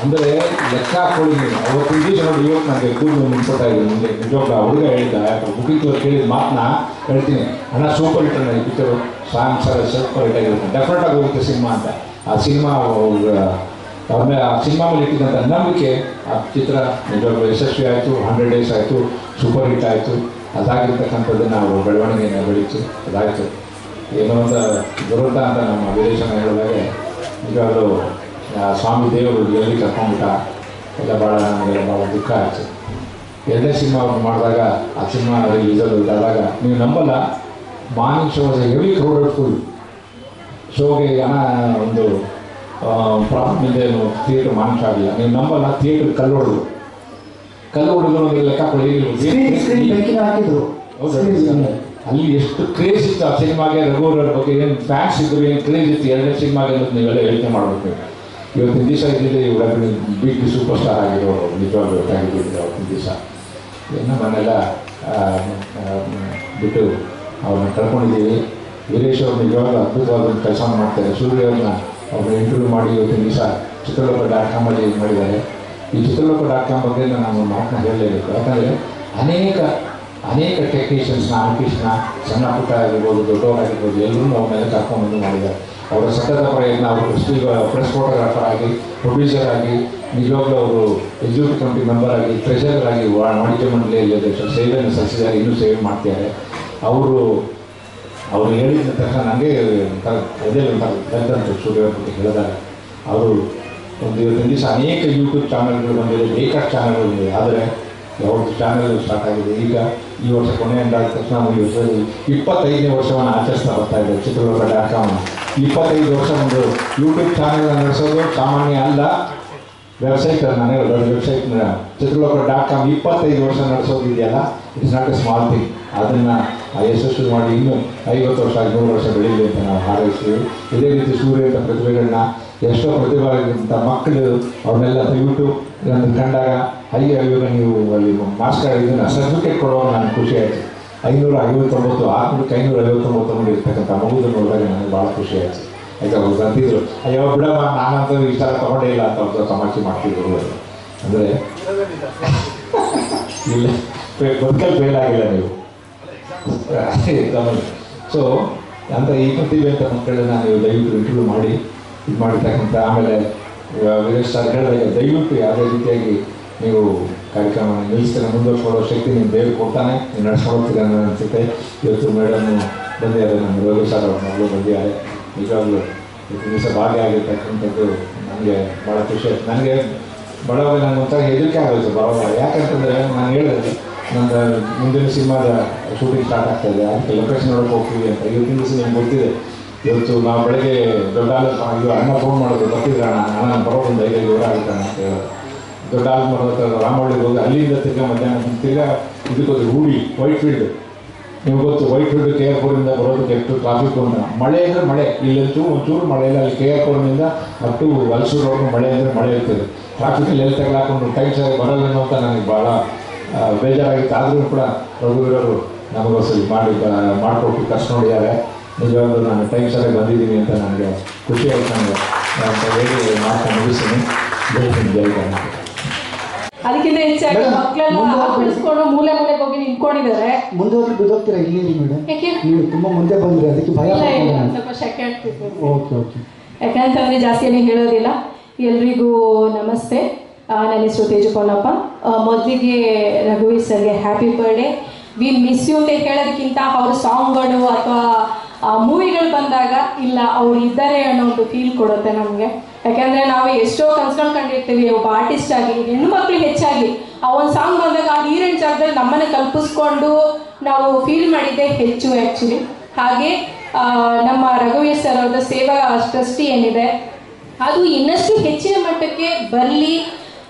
ಅಂದರೆ ಲೆಕ್ಕ ಹಾಕೊಳ್ಳಿ ಅವತ್ತು ದಿವಸ ನೋಡಿ ಇವತ್ತು ನನಗೆ ಕೂದಲು ನಿಂತ್ಕೊತಾ ಇದೆ. ಮುಂದೆ ನಿಜವಾಗ ಹುಡುಗ ಹೇಳಿದ್ದ ಯಾಕೆ ಕೇಳಿದ ಮಾತನ್ನ ಹೇಳ್ತೀನಿ. ಹಣ ಸೂಪರ್ ಹಿಟ್ ಈ picture song sir super hit ಆಗಿರುತ್ತೆ. ಡೆಫಿನೆಟ್ ಆಗಿ ಹೋಗುತ್ತೆ ಸಿನಿಮಾ ಅಂತ. ಆ ಸಿನಿಮಾ ಅವ್ರ ಆ ಸಿನಿಮಾ ಮೇಲೆ ಇಟ್ಟಿದ್ದಂಥ ನಂಬಿಕೆ ಆ ಚಿತ್ರ ನಿಜವಾಗ್ಲೂ ಯಶಸ್ವಿ ಆಯಿತು. ಹಂಡ್ರೆಡ್ ಡೇಸ್ ಆಯಿತು. ಸೂಪರ್ ಹಿಟ್ ಆಯಿತು. ಅದಾಗಿರ್ತಕ್ಕಂಥದ್ದು ನಾವು ಬೆಳವಣಿಗೆಯನ್ನು ಬೆಳೀತು. ಅದಾಯಿತು. ಏನೋ ಒಂದು ದುರಂತ ಅಂತ ನಮ್ಮ ವಿದೇಶನ ಹೇಳಿದಾಗ ಆ ಸ್ವಾಮಿ ದೇವರು ಎಲ್ಲಿ ಕರ್ಕೊಂಡ್ಬಿಟ್ಟ? ಎಲ್ಲ ಭಾಳ ನನಗೆ ಭಾಳ ದುಃಖ ಆಯಿತು. ಎರಡನೇ ಸಿನಿಮಾ ಮಾಡಿದಾಗ ಆ ಸಿನಿಮಾ ರಿಲೀಸಲ್ಲಿ ಇದಾದಾಗ ನೀವು ನಂಬಲ್ಲ morning show heavy crowded full ಶೋಗೆ ಹಣ ಒಂದು ಪ್ರಾಬ್ಲಮ್ ಇದೆ ಥಿಯೇಟರ್ ಮಾರ್ನಿಂಗ್ ಶೋ ಆಗಿಲ್ಲ. ನೀವು ನಂಬಲ್ಲ ಥಿಯೇಟ್ರ್ ಕಲ್ಲು ಹೊಡೆದು ಕಲ್ಲು ಹೊಡೆದು ನಮಗೆ ಲೆಕ್ಕ ಕೊಡಿ ಅಲ್ಲಿ. ಎಷ್ಟು ಕ್ರೇಜ್ ಇತ್ತು ಆ ಸಿನಿಮಾಗೆ ರಘುವರ ಬಗ್ಗೆ ಏನು ಫ್ಯಾನ್ಸ್ ಇದ್ರು ಏನು ಕ್ರೇಜ್ ಇತ್ತು ಎರಡನೇ ಸಿನಿಮಾಗೆ ಅನ್ನೋದು ನೀವೆಲ್ಲ ಯೋಚನೆ ಮಾಡಬೇಕು. ಇವತ್ತಿನ ದಿವಸ ಇದ್ದಿದೆ ಇವಳ ಬಿಗ್ ಸೂಪರ್ ಸ್ಟಾರ್ ಆಗಿರೋ ನಿಜವಾಗ್ಲೂ ಆಗಿದ್ದು ಅವತ್ತಿನ ದಿವಸ ನಮ್ಮನ್ನೆಲ್ಲ ಬಿಟ್ಟು ಅವ್ರನ್ನ ಕಳ್ಕೊಂಡಿದ್ದೀವಿ ವೀರೇಶ್ ಅವ್ರು ನಿಜವಾಗ್ಲೂ ಅದ್ಭುತವಾದ ಕೆಲಸ ಮಾಡ್ತಾರೆ ಸೂರ್ಯ ಅವ್ರನ್ನ ಅವ್ರನ್ನ ಇಂಟರ್ವ್ಯೂ ಮಾಡಿ ಇವತ್ತಿನ ದಿವಸ ಚಿತ್ರಲೋಕ ಡಾಟ್ ಕಾಮಲ್ಲಿ ಮಾಡಿದ್ದಾರೆ ಈ ಚಿತ್ರಲೋಕ ಡಾಟ್ ಕಾಮ್ ಬಗ್ಗೆ ನಾನು ಮಾತನ್ನ ಹೇಳಲೇಬೇಕು ಯಾಕಂದರೆ ಅನೇಕ ಅನೇಕ ಟೆಕ್ನಿಷಿಯನ್ಸ್ ಆರ್ಟಿಸ್ಟ್ನ ಸಣ್ಣ ಪುಟ್ಟ ಆಗಿರ್ಬೋದು ದೊಡ್ಡವರಾಗಿರ್ಬೋದು ಎಲ್ಲರೂ ಅವ್ರನ್ನೆಲ್ಲ ಕರ್ಕೊಂಡ್ಬಂದು ಮಾಡಿದ್ದಾರೆ ಅವರ ಸತತ ಪ್ರಯತ್ನ ಅವರು ಪ್ರೆಸ್ ಫೋಟೋಗ್ರಾಫರ್ ಆಗಿ ಪ್ರೊಡ್ಯೂಸರ್ ಆಗಿ, ನಿಜವಾಗ್ಲೂ ಅವರು ಎಕ್ಸಿಕ್ಯೂಟಿವ್ ಕಮಿಟಿ ಮೆಂಬರ್ ಆಗಿ ಟ್ರೆಷರ್ ಆಗಿ ವಾಣಿಜ್ಯ ಮಂಡಳಿಯಲ್ಲಿ ಸೇವೆಯನ್ನು ಸಲ್ಲಿಸಿದ್ದಾರೆ, ಇನ್ನೂ ಸೇವೆ ಮಾಡ್ತಿದ್ದಾರೆ. ಅವರು ಅವರು ಹೇಳಿದ ತಕ್ಷಣ ನನಗೆ ಅದೇ ಅಂತ ಸ್ಟುಡಿಯೋ ಬಗ್ಗೆ ಹೇಳಿದಾಗ ಅವರು ಒಂದು ಇವತ್ತಿನ ದಿವಸ ಅನೇಕ ಯೂಟ್ಯೂಬ್ ಚಾನಲ್ಗಳು ಬಂದಿದೆ ಬೇಕಾದ ಚಾನಲ್ಗಳು ಬಂದಿದೆ ಆದರೆ ಯಾವ್ದು ಚಾನಲ್ ಸ್ಟಾರ್ಟ್ ಆಗಿದೆ? ಈಗ ಈ ವರ್ಷ ಕೊನೆಯಿಂದ ತಕ್ಷಣ ಈ ವರ್ಷದಲ್ಲಿ ಇಪ್ಪತ್ತೈದನೇ ವರ್ಷವನ್ನು ಆಚರಿಸ್ತಾ ಬರ್ತಾ ಇದೆ ಚಿತ್ರದುರ್ಗ ಡಾಟ್ ಇಪ್ಪತ್ತೈದು ವರ್ಷ ಒಂದು ಯೂಟ್ಯೂಬ್ ಚಾನೆಲ್ ನಡೆಸೋದು ಸಾಮಾನ್ಯ ಅಲ್ಲ. ವೆಬ್ಸೈಟ್ ನಾನು ದೊಡ್ಡ ವೆಬ್ಸೈಟ್ ಚಿತ್ರಲೋಕ ಡಾಟ್ ಕಾಮ್ ಇಪ್ಪತ್ತೈದು ವರ್ಷ ನಡೆಸೋದಿದೆಯಲ್ಲ? It's not a small thing ಅದನ್ನು ಯಶಸ್ಸು ಮಾಡಿ ಇನ್ನೂ ಐವತ್ತು ವರ್ಷ ನೂರು ವರ್ಷ ಬೆಳೀಲಿ ಅಂತ ನಾವು ಹಾರೈಸ್ತೀವಿ. ಇದೇ ರೀತಿ ಸೂರ್ಯಂತ ಪ್ರತಿಭೆಗಳನ್ನ ಎಷ್ಟೋ ಪ್ರತಿಭಾವಂತ ಮಕ್ಕಳು ಅವ್ರನ್ನೆಲ್ಲ ದಯವಿಟ್ಟು ಇದನ್ನು ಕಂಡಾಗ, ಅಯ್ಯೋ, ಇವಾಗ ನೀವು ಅಲ್ಲಿ ಮಾಸ್ಟರ್ ಇದನ್ನು ಸರ್ಟಿಫಿಕೇಟ್ ಕೊಡೋ ನಾನು ಖುಷಿ ಆಯಿತು. ಐನೂರ ಐವತ್ತೊಂಬತ್ತು ಆರುನೂರಕ್ಕೆ ಐನೂರ ಐವತ್ತೊಂಬತ್ತು ಮಂದಿ ಇರ್ತಕ್ಕಂಥ ಮಗುದನ್ನು ನೋಡಿದಾಗ ನನಗೆ ಭಾಳ ಖುಷಿ ಆಯಿತು. ಆಯ್ತಾ ಅವ್ರು ಅಂತಿದ್ರು ಅಯ್ಯೋ, ಬಿಡಮ್ಮ, ನಾನಂತೂ ವಿಚಾರ ತಗೊಂಡೇ ಇಲ್ಲ ಅಂತ ಅವ್ರ ತಮಾಷೆ ಮಾಡ್ತಿದ್ರು ಅಂದ್ರೆ, ಇಲ್ಲ ಬದುಕಲ್ಲಿ ಫೇಲ್ ಆಗಿಲ್ಲ ನೀವು. ಸೊ ಅಂತ ಈ ಪ್ರತಿಭೆ ಅಂತ ಮಕ್ಕಳನ್ನ ನೀವು ದಯವಿಟ್ಟು ಇಂಟರ್ವ್ಯೂ ಮಾಡಿ ಇದು ಮಾಡಿರ್ತಕ್ಕಂಥ ಆಮೇಲೆ ವ- ವೀರೇಶ್ ಸರ್ ಹೇಳಿದಾಗ ದಯವಿಟ್ಟು ಯಾವುದೇ ರೀತಿಯಾಗಿ ನೀವು ಕಾರ್ಯಕ್ರಮವನ್ನು ನಿಲ್ಲಿಸ್ತಾರೆ ಮುಂದುವರ್ಸ್ಕೊಳ್ಳೋ ಶಕ್ತಿ ನೀವು ಬೇಗ ಕೊಡ್ತಾನೆ. ನೀವು ನಡೆಸ್ಕೊಳ್ತೀರ ಅನ್ನೋ ಇವತ್ತು ಮೇಡಮ್ ಬಂದಿದ್ದಾರೆ ನಮ್ಮ ರೋಗಿ ಸರ್ ಅವರು ಬಂದಿದ್ದಾರೆ. ನಿಜವಾಗ್ಲೂ ಇವತ್ತು ದಿವಸ ಭಾಗಿಯಾಗಿರ್ತಕ್ಕಂಥದ್ದು ನನಗೆ ಭಾಳ ಖುಷಿ ಆಯ್ತು. ನನಗೆ ಬಡವ ನಾನು ಒಂಥರ ಹೆದರಿಕೆ ಆಗೋಯ್ತು ಬಹಳ ಯಾಕಂತಂದರೆ ನಾನು ಹೇಳಿದೆ, ನಂದು ಮುಂದಿನ ಸಿನಿಮಾದ ಶೂಟಿಂಗ್ ಸ್ಟಾರ್ಟ್ ಆಗ್ತಾ ಇದೆ. ಅದಕ್ಕೆ ಲೊಕೇಶನ್ ನೋಡಕ್ಕೆ ಹೋಗ್ತೀವಿ ಅಂತ. ಇವತ್ತಿನ ದಿವಸ ನಿಮ್ಗೆ ಗೊತ್ತಿದೆ ಇವತ್ತು ನಾವು ಬೆಳಗ್ಗೆ ದೊಡ್ಡ ಅಣ್ಣ ಫೋನ್ ಮಾಡೋದು ಬರ್ತಿದ್ರೆ ಅಣ್ಣ? ಬರೋ ಒಂದು ಐದೈದು ಅಣ್ಣ ಅಂತ ಹೇಳೋದು. ದೊಡ್ಡ ಆಲ್ಮರ ರಾಮಳ್ಳಿಗೆ ಹೋಗಿ ಅಲ್ಲಿಂದ ತಿರ್ಗಾ ಮಧ್ಯಾಹ್ನ ತಿರ್ಗಾ ಇದಕ್ಕೆ ಹೋಗಿ ಹೂಡಿ ವೈಟ್ ಫೀಲ್ಡ್ ನಿಮ್ಗೆ ಗೊತ್ತು ವೈಟ್ ಫೀಲ್ಡ್ ಕೆ ಆರ್ ಕೋಡಿಂದ ಬರೋದಕ್ಕೆ ಎಷ್ಟು ಟ್ರಾಫಿಕ್ ಅಂತ ಮಳೆ ಅಂದರೆ ಮಳೆ. ಇಲ್ಲಂತೂ ಒಂಚೂರು ಮಳೆ ಇಲ್ಲ. ಅಲ್ಲಿ ಕೆ ಆರ್ ಕೋಡಿನಿಂದ ಅಟ್ಟು ಹಲಸೂರು ರೋಡ್ ಮಳೆ ಅಂದರೆ ಮಳೆ ಇರ್ತದೆ. ಟ್ರಾಫಿಕ್ ಎಲ್ಲಿ ತಗೊಂಡು ಟೈಮ್ ಸರಿ ಬರಲ್ಲೇನೋ ಅಂತ ನನಗೆ ಭಾಳ ಬೇಜಾರಾಗಿತ್ತು. ಆದರೂ ಕೂಡ ರಘುವೀರರು ನಮಗೋಸ್ಕರ ಮಾಡಿ ಮಾಡಿಕೊಟ್ಟು ಕಷ್ಟ ನೋಡಿದ್ದಾರೆ. ನಿಜವಾಗ್ಲೂ ನಾನು ಟೈಮ್ ಸರಿ ಬಂದಿದ್ದೀನಿ ಅಂತ ನನಗೆ ಖುಷಿ ಆಯ್ತು. ನನಗೆ ನಾನು ಹೇಳಿ, ಮಾತನ್ನು ಮುಗಿಸ್ತೀನಿ. ಜೈ ಜೈ ಕರ್ನಾಟಕ. ಅದಕ್ಕಿಂತ ಹೆಚ್ಚಾಗಿ ಮಕ್ಕಳೆಲ್ಲ ಮೂಲೆ ಆಕಳಿಸ್ಕೊಂಡು ಮೂಲೆ ಮೂಲೆಗೆ ಹೋಗಿ ನಿಂತ್ಕೊಂಡಿದ್ದಾರೆ. ಮುಂದೆ ಹೋದ್ರೆ ಬಿದ್ದೋಗ್ತೀರಾ ಇಲ್ಲಿ ಮೇಡಮ್? ಯಾಕೆ? ನೀವು ತುಂಬ ಮುಂದೆ ಬಂದ್ರಿ ಅದಕ್ಕೆ ಭಯ ಇಲ್ಲ. ಸ್ವಲ್ಪ ಶೆಕೆ ಆಗ್ತಿತ್ತು. Okay okay. ಯಾಕಂತಂದ್ರೆ ಜಾಸ್ತಿ ಏನು ಹೇಳೋದಿಲ್ಲ. ಎಲ್ರಿಗೂ ನಮಸ್ತೆ. ಆ, ನನ್ನ ಹೆಸರು ತೇಜು ಪೊನ್ನಪ್ಪ ಆ, ಮೊದಲಿಗೆ ರಘುವೀರ್ ಸರ್ಗೆ happy birthday we miss you ಅಂತ ಹೇಳೋದಕ್ಕಿಂತ ಅವ್ರ ಸಾಂಗ್ಗಳು ಅಥವಾ ಮೂವಿಗಳು ಬಂದಾಗ ಇಲ್ಲ ಅವ್ರು ಇದ್ದಾರೆ ಅನ್ನೋ ಒಂದು ಫೀಲ್ ಕೊಡುತ್ತೆ ನಮಗೆ. ಯಾಕಂದರೆ ನಾವು ಎಷ್ಟೋ ಕನ್ಸ್ಗಳು ಕಂಡಿರ್ತೀವಿ, ಒಬ್ಬ ಆರ್ಟಿಸ್ಟ್ ಆಗಿ, ಹೆಣ್ಣು ಮಕ್ಕಳು ಹೆಚ್ಚಾಗಿ, ಆ ಒಂದು ಸಾಂಗ್ ಬಂದಾಗ ಆ ಹೀರೋಯಿನ್ ಜಾಗದಲ್ಲಿ ನಮ್ಮನ್ನು ಕಲ್ಪಿಸ್ಕೊಂಡು ನಾವು ಫೀಲ್ ಮಾಡಿದ್ದೆ ಹೆಚ್ಚು ಆ್ಯಕ್ಚುಲಿ ಹಾಗೆ ನಮ್ಮ ರಘುವೀರ್ ಸರ್ ಅವರ ಸೇವಾ ಟ್ರಸ್ಟಿ ಏನಿದೆ, ಅದು ಇನ್ನಷ್ಟು ಹೆಚ್ಚಿನ ಮಟ್ಟಕ್ಕೆ ಬರಲಿ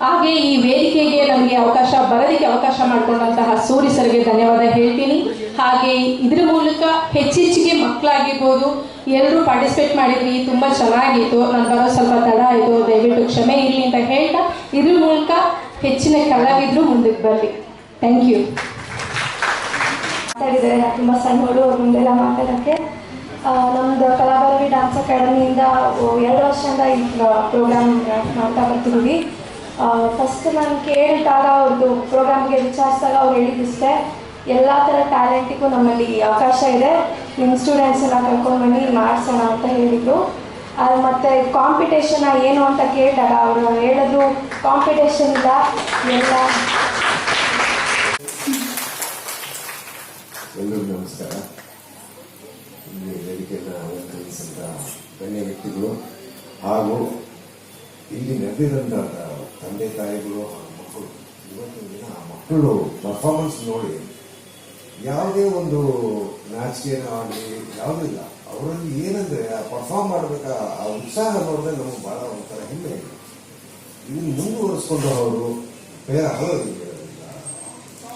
ಹಾಗೆ ಈ ವೇದಿಕೆಗೆ ನಮಗೆ ಅವಕಾಶ ಬರೋದಕ್ಕೆ ಅವಕಾಶ ಮಾಡಿಕೊಂಡಂತಹ ಸೂರಿ ಸರ್ಗೆ ಧನ್ಯವಾದ ಹೇಳ್ತೀನಿ. ಹಾಗೆ ಇದ್ರ ಮೂಲಕ ಹೆಚ್ಚೆಚ್ಚಿಗೆ ಮಕ್ಕಳಾಗಿರ್ಬೋದು ಎಲ್ಲರೂ ಪಾರ್ಟಿಸಿಪೇಟ್ ಮಾಡಿದ್ರಿ, ತುಂಬ ಚೆನ್ನಾಗಿತ್ತು. ನಾನು ಬರೋ ಸ್ವಲ್ಪ ತಡ ಆಯಿತು, ದಯವಿಟ್ಟು ಕ್ಷಮೆ ಇರಲಿ ಅಂತ ಹೇಳ್ತಾ, ಇದ್ರ ಮೂಲಕ ಹೆಚ್ಚಿನ ಕಲಾವಿದರು ಮುಂದಕ್ಕೆ ಬರಲಿ. ಥ್ಯಾಂಕ್ ಯು ಮಾತಾಡಿದ್ದಾರೆ ತುಂಬ ಸಣ್ಣಗಳು ಅವ್ರ ಮುಂದೆಲ್ಲ ಮಾತಾಡೋಕ್ಕೆ ನಮ್ಮದು ಕಲಾಭಾರವಿ ಡ್ಯಾನ್ಸ್ ಅಕಾಡೆಮಿಯಿಂದ ಎರಡು ವರ್ಷದಿಂದ ಈ ಪ್ರೋಗ್ರಾಮ್ ಮಾಡ್ತಾ ಬರ್ತಿದ್ದೀವಿ. ಫಸ್ಟ್ ನಾನು ಕೇಳಿದಾಗ ಅವ್ರದ್ದು ಪ್ರೋಗ್ರಾಮ್ಗೆ ವಿಚಾರಿಸಿದಾಗ ಅವ್ರು ಹೇಳಿದಿಷ್ಟೇ ಎಲ್ಲ ಥರ ಟ್ಯಾಲೆಂಟಿಗೂ ನಮ್ಮಲ್ಲಿ ಅವಕಾಶ ಇದೆ. ನಿಮ್ಮ ಸ್ಟೂಡೆಂಟ್ಸ್ ಎಲ್ಲ ಕರ್ಕೊಂಡು ಬನ್ನಿ, ಮಾಡಿಸೋಣ ಅಂತ ಹೇಳಿದರು. ಅದು ಮತ್ತು ಕಾಂಪಿಟೇಷನ್ ಏನು ಅಂತ ಕೇಳಿದಾಗ ಅವರು ಹೇಳಿದ್ರು ಕಾಂಪಿಟೇಷನ್ ಇಲ್ಲ, ಎಲ್ಲ ಎಲ್ಲರಿಗೂ ನಮಸ್ಕಾರ. ಇಲ್ಲಿ ವೇದಿಕೆಯನ್ನು ಹಾಗೂ ಇಲ್ಲಿ ತಂದೆ ತಾಯಿಗಳು ಮಕ್ಕಳು ದಿನ ಮಕ್ಕಳು ಪರ್ಫಾರ್ಮೆನ್ಸ್ ನೋಡಿ ಯಾವುದೇ ಒಂದು ನಾಚಿಕೆನೋ ಆಗಲಿ, ಯಾವುದೂ ಇಲ್ಲ. ಅವರಲ್ಲಿ ಏನಂದ್ರೆ ಆ ಪರ್ಫಾರ್ಮ್ ಮಾಡಬೇಕಾ ಆ ಉತ್ಸಾಹ ನೋಡಿದ್ರೆ ನಮಗೆ ಬಹಳ ಒಂಥರ ಹೆಮ್ಮೆ. ಇದೆ ಇದನ್ನು ಮುಂದುವರಿಸ್ಕೊಂಡು ಅವರು ಬೇರೆ ಆಗೋದಿಲ್ಲ.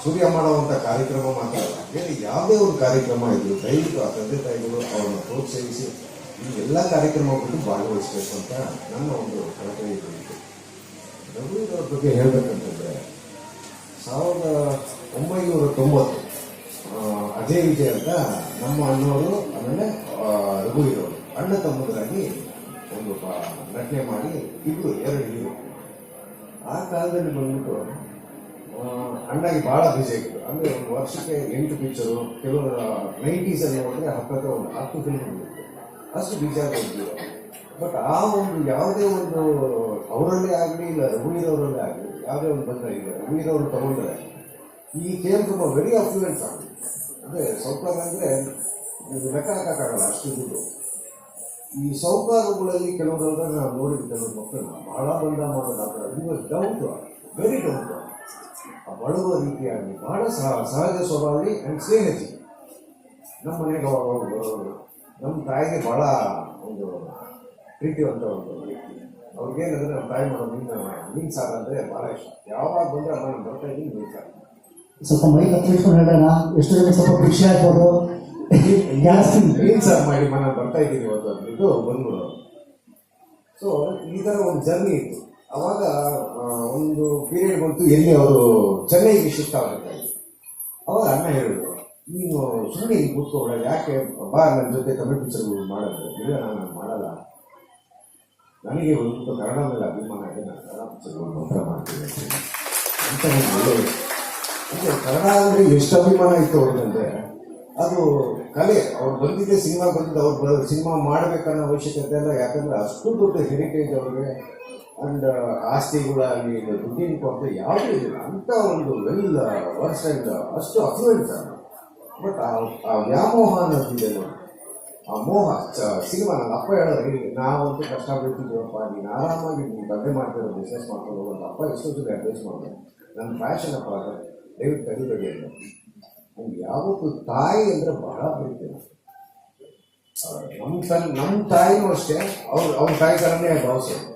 ಸೂರ್ಯ ಮಾಡುವಂಥ ಕಾರ್ಯಕ್ರಮ ಮಾತ್ರ ಬೇರೆ ಯಾವುದೇ ಒಂದು ಕಾರ್ಯಕ್ರಮ ಇದ್ರು ದಯವಿಟ್ಟು ಆ ತಂದೆ ತಾಯಿಗಳು ಅವರನ್ನು ಪ್ರೋತ್ಸಾಹಿಸಿ ಈ ಎಲ್ಲ ಕಾರ್ಯಕ್ರಮಗಳನ್ನು ಭಾಗವಹಿಸಬೇಕು ಅಂತ ನನ್ನ ಒಂದು ಕಳಕಳಿ ಇತ್ತು ಅವ್ರ ಬಗ್ಗೆ ಹೇಳ್ಬೇಕಂತಂದ್ರೆ ಸಾವಿರದ ಒಂಬೈನೂರ ತೊಂಬತ್ತು ಅಜಯ್ ವಿಜಯ್ ಅಂತ ನಮ್ಮ ಅಣ್ಣವರು, ಆಮೇಲೆ ಅವರು ಅಣ್ಣ ತಮ್ಮದರಾಗಿ ಒಂದು ನಟನೆ ಮಾಡಿ ಇಬ್ರು ಎರಡು ಹೀರೋ. ಆ ಕಾಲದಲ್ಲಿ ಬಂದ್ಬಿಟ್ಟು ಅಣ್ಣಗೆ ಬಹಳ ಬಿಜಿ ಇತ್ತು ಅಂದ್ರೆ ಒಂದು ವರ್ಷಕ್ಕೆ ಎಂಟು ಪಿಕ್ಚರು ಕೆಲವರು ನೈಂಟೀಸ್ ಅಲ್ಲಿ ನೋಡಿದ್ರೆ ಹತ್ತತ್ರ ಒಂದು ಹತ್ತು ಫಿಲ್ಮ್ ಅಷ್ಟು ಬಿಜಿ ಬಟ್ ಆ ಒಂದು ಯಾವುದೇ ಒಂದು ಅವರಲ್ಲೇ ಆಗಲಿ ಇಲ್ಲ ಉಳಿದವರಲ್ಲೇ ಆಗಲಿ, ಯಾವುದೇ ಒಂದು ಬಂದರೆ ಈಗ ಉಳಿದವರು ತಗೊಂಡ್ರೆ, ಈ ಕೇಂದ್ರ ತುಂಬ ವೆರಿ ಅಫ್ಲೂಯೆನ್ಸ್ ಆಗಿದೆ ಅಂದರೆ ಸೌಕರ್ ಅಂದರೆ ಇದು ಲೆಕ್ಕ ಹಾಕೋಕ್ಕಾಗಲ್ಲ ಅಷ್ಟು ದುಡ್ಡು. ಈ ಸೌಕಾರಗಳಲ್ಲಿ ಕೆಲವರಲ್ಲ ನಾವು ನೋಡಿದ ಕೆಲವು ಮಕ್ಕಳನ್ನ ಬಹಳ ಬಂದ ಮಾಡೋದಾದ್ರೆ ಇದು ಡೌಟ್ ವೆರಿ ಡೌಟ್ ಆ ಬಡವ ರೀತಿಯಾಗಿ ಬಹಳ ಸಹ, ಸಹಜ ಸ್ವಭಾವಿ ಆ್ಯಂಡ್ ಸ್ನೇಹಜಿ. ನಮ್ಮ ಮನೆಗೆ ಬರೋರು ನಮ್ಮ ತಾಯಿಗೆ ಭಾಳ ಒಂದು ಪ್ರೀತಿವಂತ ಒಂದು ಅವ್ರಿಗೇನಂದ್ರೆ ನಮ್ಮ ತಾಯಿ ಮಾಡೋ ಮೀನು ಮೀನು ಸಾರು ಅಂದರೆ ಭಾಳ ಇಷ್ಟ. ಯಾವಾಗ ಬಂದರೆ ಅಮ್ಮ ನಾನು ಬರ್ತಾ ಇದ್ದೀನಿ ಮೀನು ಸಾರು. ಸ್ವಲ್ಪ ಮೈ ಹತ್ತಿಸ್ಕೊಂಡು ಹೇಳೋಣ. ಎಷ್ಟು ಜನ ಸ್ವಲ್ಪ ಖುಷಿ ಆಗ್ಬೋದು? ಜಾಸ್ತಿ ಮೀನು ಸಾರು ಮಾಡಿ ಮನೆ ಬರ್ತಾ ಇದ್ದೀನಿ ಇವತ್ತು ಅಂದ್ಬಿಟ್ಟು ಬಂದ್ಬಿಡೋರು. ಸೊ ಈ ಥರ ಒಂದು ಜರ್ನಿ ಇತ್ತು. ಅವಾಗ ಒಂದು ಪೀರಿಯಡ್ ಬಂತು ಎಲ್ಲಿ ಅವರು ಚೆನ್ನೈಗೆ ಶಿಫ್ಟ್ ಆಗುತ್ತೆ ಅವಾಗ ಅಣ್ಣ ಹೇಳಿದ್ರು ನೀನು ಸುಮ್ಮನೆ ಇಲ್ಲಿ ಕೂತ್ಕೊಬೇಡ ಯಾಕೆ ಬಾ ನನ್ನ ಜೊತೆ ಕನ್ನಡ ಪಿಕ್ಚರ್ಗಳು ಮಾಡೋದು. ಇಲ್ಲ ನಾನು ಮಾಡಲ್ಲ. ನನಗೆ ಒಂದು ಕನ್ನಡ ಮೇಲೆ ಅಭಿಮಾನ ಇದೆ, ನಾನು ಕನ್ನಡ ಪಿಕ್ಚರ್ಗಳು ಮಾತ್ರ ಮಾಡ್ತೀನಿ ಅಂತ ಅಂದ್ರೆ ಕನ್ನಡ ಅಂದರೆ ಎಷ್ಟು ಅಭಿಮಾನ ಇತ್ತು ಅವ್ರಿಗಂದ್ರೆ ಅದು ಕಲೆ, ಅವ್ರು ಬಂದಿದ್ದೆ ಸಿನಿಮಾ ಬಂದಿದ್ದ, ಅವ್ರು ಸಿನಿಮಾ ಮಾಡಬೇಕನ್ನೋ ಅವಶ್ಯಕತೆ ಇಲ್ಲ, ಯಾಕಂದ್ರೆ ಅಷ್ಟು ದೊಡ್ಡ ಹೆರಿಟೇಜ್ ಅವ್ರಿಗೆ ಅಂಡ್ ಆಸ್ತಿಗಳಾಗಲಿ ದುಡ್ಡಿನ ಕೊರತೆ ಯಾವುದೂ ಇಲ್ಲ ಅಂತ ಒಂದು ವೆಲ್ ವರ್ಸ್ ಇಲ್ಲ ಅಷ್ಟು ಅಫ್ಲುಯೆಂಟ್ ಬಟ್ ಆ ವ್ಯಾಮೋಹ ಅನ್ನೋದಿದೆ ನೋಡಿ. ಮೋಹ ಸಿನಿಮಾ ನನ್ನ ಅಪ್ಪ ಹೇಳೋದು ಹೇಳಿ ನಾವಂತೂ ಕಷ್ಟ ಬೀಳ್ತಿದ್ದೀವಪ್ಪ ನೀನು ಆರಾಮಾಗಿ ನೀನು ತಂದೆ ಮಾಡ್ತಿರೋ ಬಿಸ್ನೆಸ್ ಮಾಡ್ಕೊಂಡು ಹೋಗೋದು ಅಪ್ಪ ಎಷ್ಟೋ ಜೊತೆ ಅಡ್ವೈಸ್ ಮಾಡಿದೆ ನನ್ನ ಫ್ಯಾಷನ್ ಅಪ್ಪ ಆದರೆ ದಯವಿಟ್ಟು ಕಲಿಬೇಡಿ ಅಂತ. ನಂಗೆ ಯಾವತ್ತು ತಾಯಿ ಅಂದರೆ ಬಹಳ ಪ್ರೀತಿ. ಆ, ನಮ್ಮ ತನ್ ನಮ್ಮ ತಾಯಿನೂ ಅಷ್ಟೇ ಅವ್ರ ಅವ್ರ ತಾಯಿ ಥರನೇ ಭಾವಿಸೋದು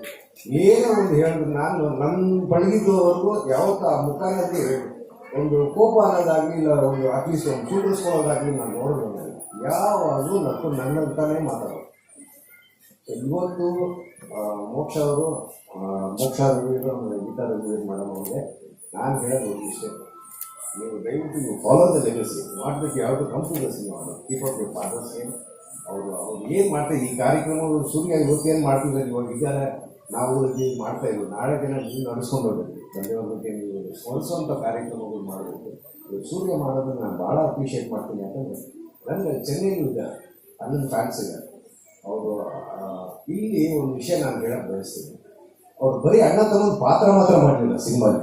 ಏನೋ ಒಂದು ಹೇಳಿದ್ರು ನಾನು ನನ್ನ ಬಳಗಿದ್ದವರೆಗೂ ಯಾವತ್ತು ಆ ಮುಖಾನಲ್ಲಿ ಒಂದು ಕೋಪ ಅನ್ನೋದಾಗಲಿ ಇಲ್ಲ ಒಂದು ಅಟ್ಲೀಸ್ಟ್ ಒಂದು ಚೂಡಿಸ್ಕೊಳ್ಳೋದಾಗಲಿ ನಾನು ನೋಡೋದಿಲ್ಲ ಯಾವಾಗಲೂ ನಕ್ಕು ನನ್ನಂತಾನೇ ಮಾತಾಡೋದು. ಇವತ್ತು ಮೋಕ್ಷ ಅವರು ಮೋಕ್ಷ ಆಮೇಲೆ ಗೀತಾ ರಘುವೀರ್ ಮೇಡಮ್ ಅವ್ರಿಗೆ ನಾನು ಹೇಳೋದು ಇಷ್ಟೇ ನೀವು ದಯವಿಟ್ಟು ನೀವು ಫಾಲೋ ದ ಲೆಗಸಿ ಮಾಡಬೇಕು ಯಾವುದು ಕಂಪ್ಯೂಟರ್ಸ್ ನೀವು ಕೀಪ್ ಅಪ್ ಯುವರ್ ಫಾದರ್ಸ್ ಅವರು, ಅವ್ರು ಏನು ಮಾಡ್ತಾರೆ ಈ ಕಾರ್ಯಕ್ರಮಗಳು ಸೂರ್ಯ ಇವತ್ತು ಏನು ಮಾಡ್ತಿದ್ದಾರೆ ಇವಾಗ ಇದ್ದಾರೆ ನಾವು ಇಲ್ಲಿ ಮಾಡ್ತಾ ಇದ್ದೀವಿ ನಾಳೆ ದಿನ ನೀವು ನಡೆಸ್ಕೊಂಡು ಹೋಗ್ಬೇಕು. ತಂದೆಯವ್ರ ಬಗ್ಗೆ ನೀವು ಸ್ಮರಿಸುವಂಥ ಕಾರ್ಯಕ್ರಮಗಳು ಮಾಡಬೇಕು. ಸೂರ್ಯ ಮಾಡೋದನ್ನು ನಾನು ಭಾಳ ಅಪ್ರಿಷಿಯೇಟ್ ಮಾಡ್ತೀನಿ ಯಾಕಂದರೆ ನನಗೆ ಚೆನ್ನೈಲೂ ಇದ್ದಾರೆ ಅಲ್ಲಿನ ಫ್ಯಾನ್ಸ್ ಇದ್ದಾರೆ ಅವರು ಇಲ್ಲಿ ಒಂದು ವಿಷಯ ನಾನು ಹೇಳಕ್ಕೆ ಬಯಸ್ತೀನಿ. ಅವ್ರು ಬರೀ ಅಣ್ಣ ತಮ್ಮ ಪಾತ್ರ ಮಾತ್ರ ಮಾಡಲಿಲ್ಲ ಸಿನಿಮಾಲಿ.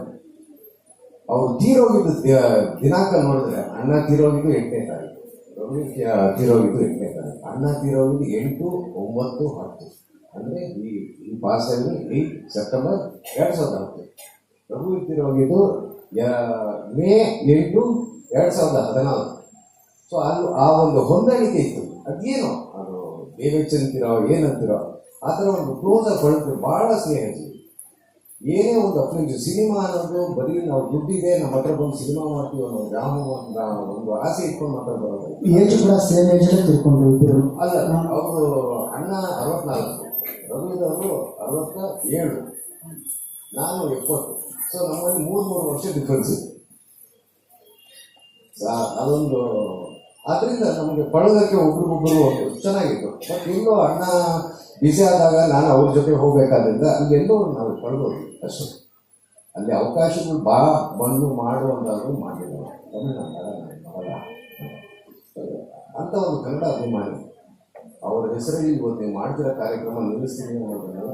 ಅವ್ರು ತೀರೋಗಿದ್ದು ದಿನಾಂಕ ನೋಡಿದ್ರೆ ಅಣ್ಣ ತೀರೋಗಿದ್ದು ಎಂಟನೇ ತಾರೀಕು. ತೀರೋಗಿದ್ದು ಎಂಟನೇ ತಾರೀಕು. ಅಣ್ಣ ತೀರೋಗಿದ್ದು ಎಂಟು, ಒಂಬತ್ತು, ಹತ್ತು. ಅಂದರೆ ಈ ಈ ಪಾಸಲ್ಲಿ ಏಯ್ಟ್ ಸೆಪ್ಟೆಂಬರ್ ಎರಡು ಸಾವಿರದ ಹತ್ತು. ರಘು ತೀರೋಗಿದ್ದು ಮೇ ಎಂಟು ಎರಡು ಸಾವಿರದ ಹದಿನಾಲ್ಕು. ಸೊ ಅದು ಆ ಒಂದು ಹೊಂದಾಣಿಕೆ ಇತ್ತು. ಅದೇನು? ಅದು ದೇವೇಚ್ ಅಂತೀರೋ ಏನಂತಿರೋ ಆ ಥರ ಒಂದು ಕ್ಲೋಸ್ ಆಗಿ ಹೊರಟು ಭಾಳ ಸ್ನೇಹ ಇತ್ತು ಏನೇ ಒಂದು ಅಪ್ಲಿಂಗ್ ಸಿನಿಮಾ ಅನ್ನೋದು ಬರೀ ನಾವು ದುಡ್ಡಿದೆ ನಮ್ಮ ಹತ್ರ ಬಂದು ಸಿನಿಮಾ ಮಾಡ್ತೀವಿ ಅನ್ನೋ ಡ್ರಾಮ ಒಂದು ಒಂದು ಆಸೆ ಇಟ್ಕೊಂಡು ಮಾತ್ರ ಬರೋದು. ಏಜ್ ಕೂಡ ಸೇಮ್ ಏಜಲ್ಲೇ ತಿಳ್ಕೊಂಡು ಇಬ್ಬರು ಅಲ್ಲ ಅವರು ಅಣ್ಣ ಅರವತ್ನಾಲ್ಕು ರಘುವೀರವರು ಅರವತ್ತ ಏಳು ನಾನು ಎಪ್ಪತ್ತು. ಸೊ ನಮ್ಮಲ್ಲಿ ಮೂರು ಮೂರು ವರ್ಷ ಡಿಫ್ರೆನ್ಸ್ ಇದೆ ಅದೊಂದು ಅದರಿಂದ ನಮಗೆ ಪಳೋದಕ್ಕೆ ಒಬ್ರಿಗೊಬ್ಬರು ಚೆನ್ನಾಗಿತ್ತು. ಬಟ್ ಇನ್ನು ಅಣ್ಣ ಬಿಸಿ ಆದಾಗ ನಾನು ಅವ್ರ ಜೊತೆ ಹೋಗ್ಬೇಕಾದ್ರಿಂದ ಅಲ್ಲೆಲ್ಲೋ ನಾವು ಪಳ್ಬೋದು ಅಷ್ಟೇ. ಅಲ್ಲಿ ಅವಕಾಶಗಳು ಬಾ, ಬಂದು ಮಾಡುವಂತಾದ್ರು ಮಾಡಿಲ್ಲ ಅಂತ ಒಂದು ಕನ್ನಡ ಅಭಿಮಾನಿ. ಅವರ ಹೆಸರಲ್ಲಿ ಇವತ್ತು ಮಾಡ್ತಿರೋ ಕಾರ್ಯಕ್ರಮ ನಿಲ್ಲಿಸ್ತೀನಿ ಅನ್ನೋದನ್ನೆಲ್ಲ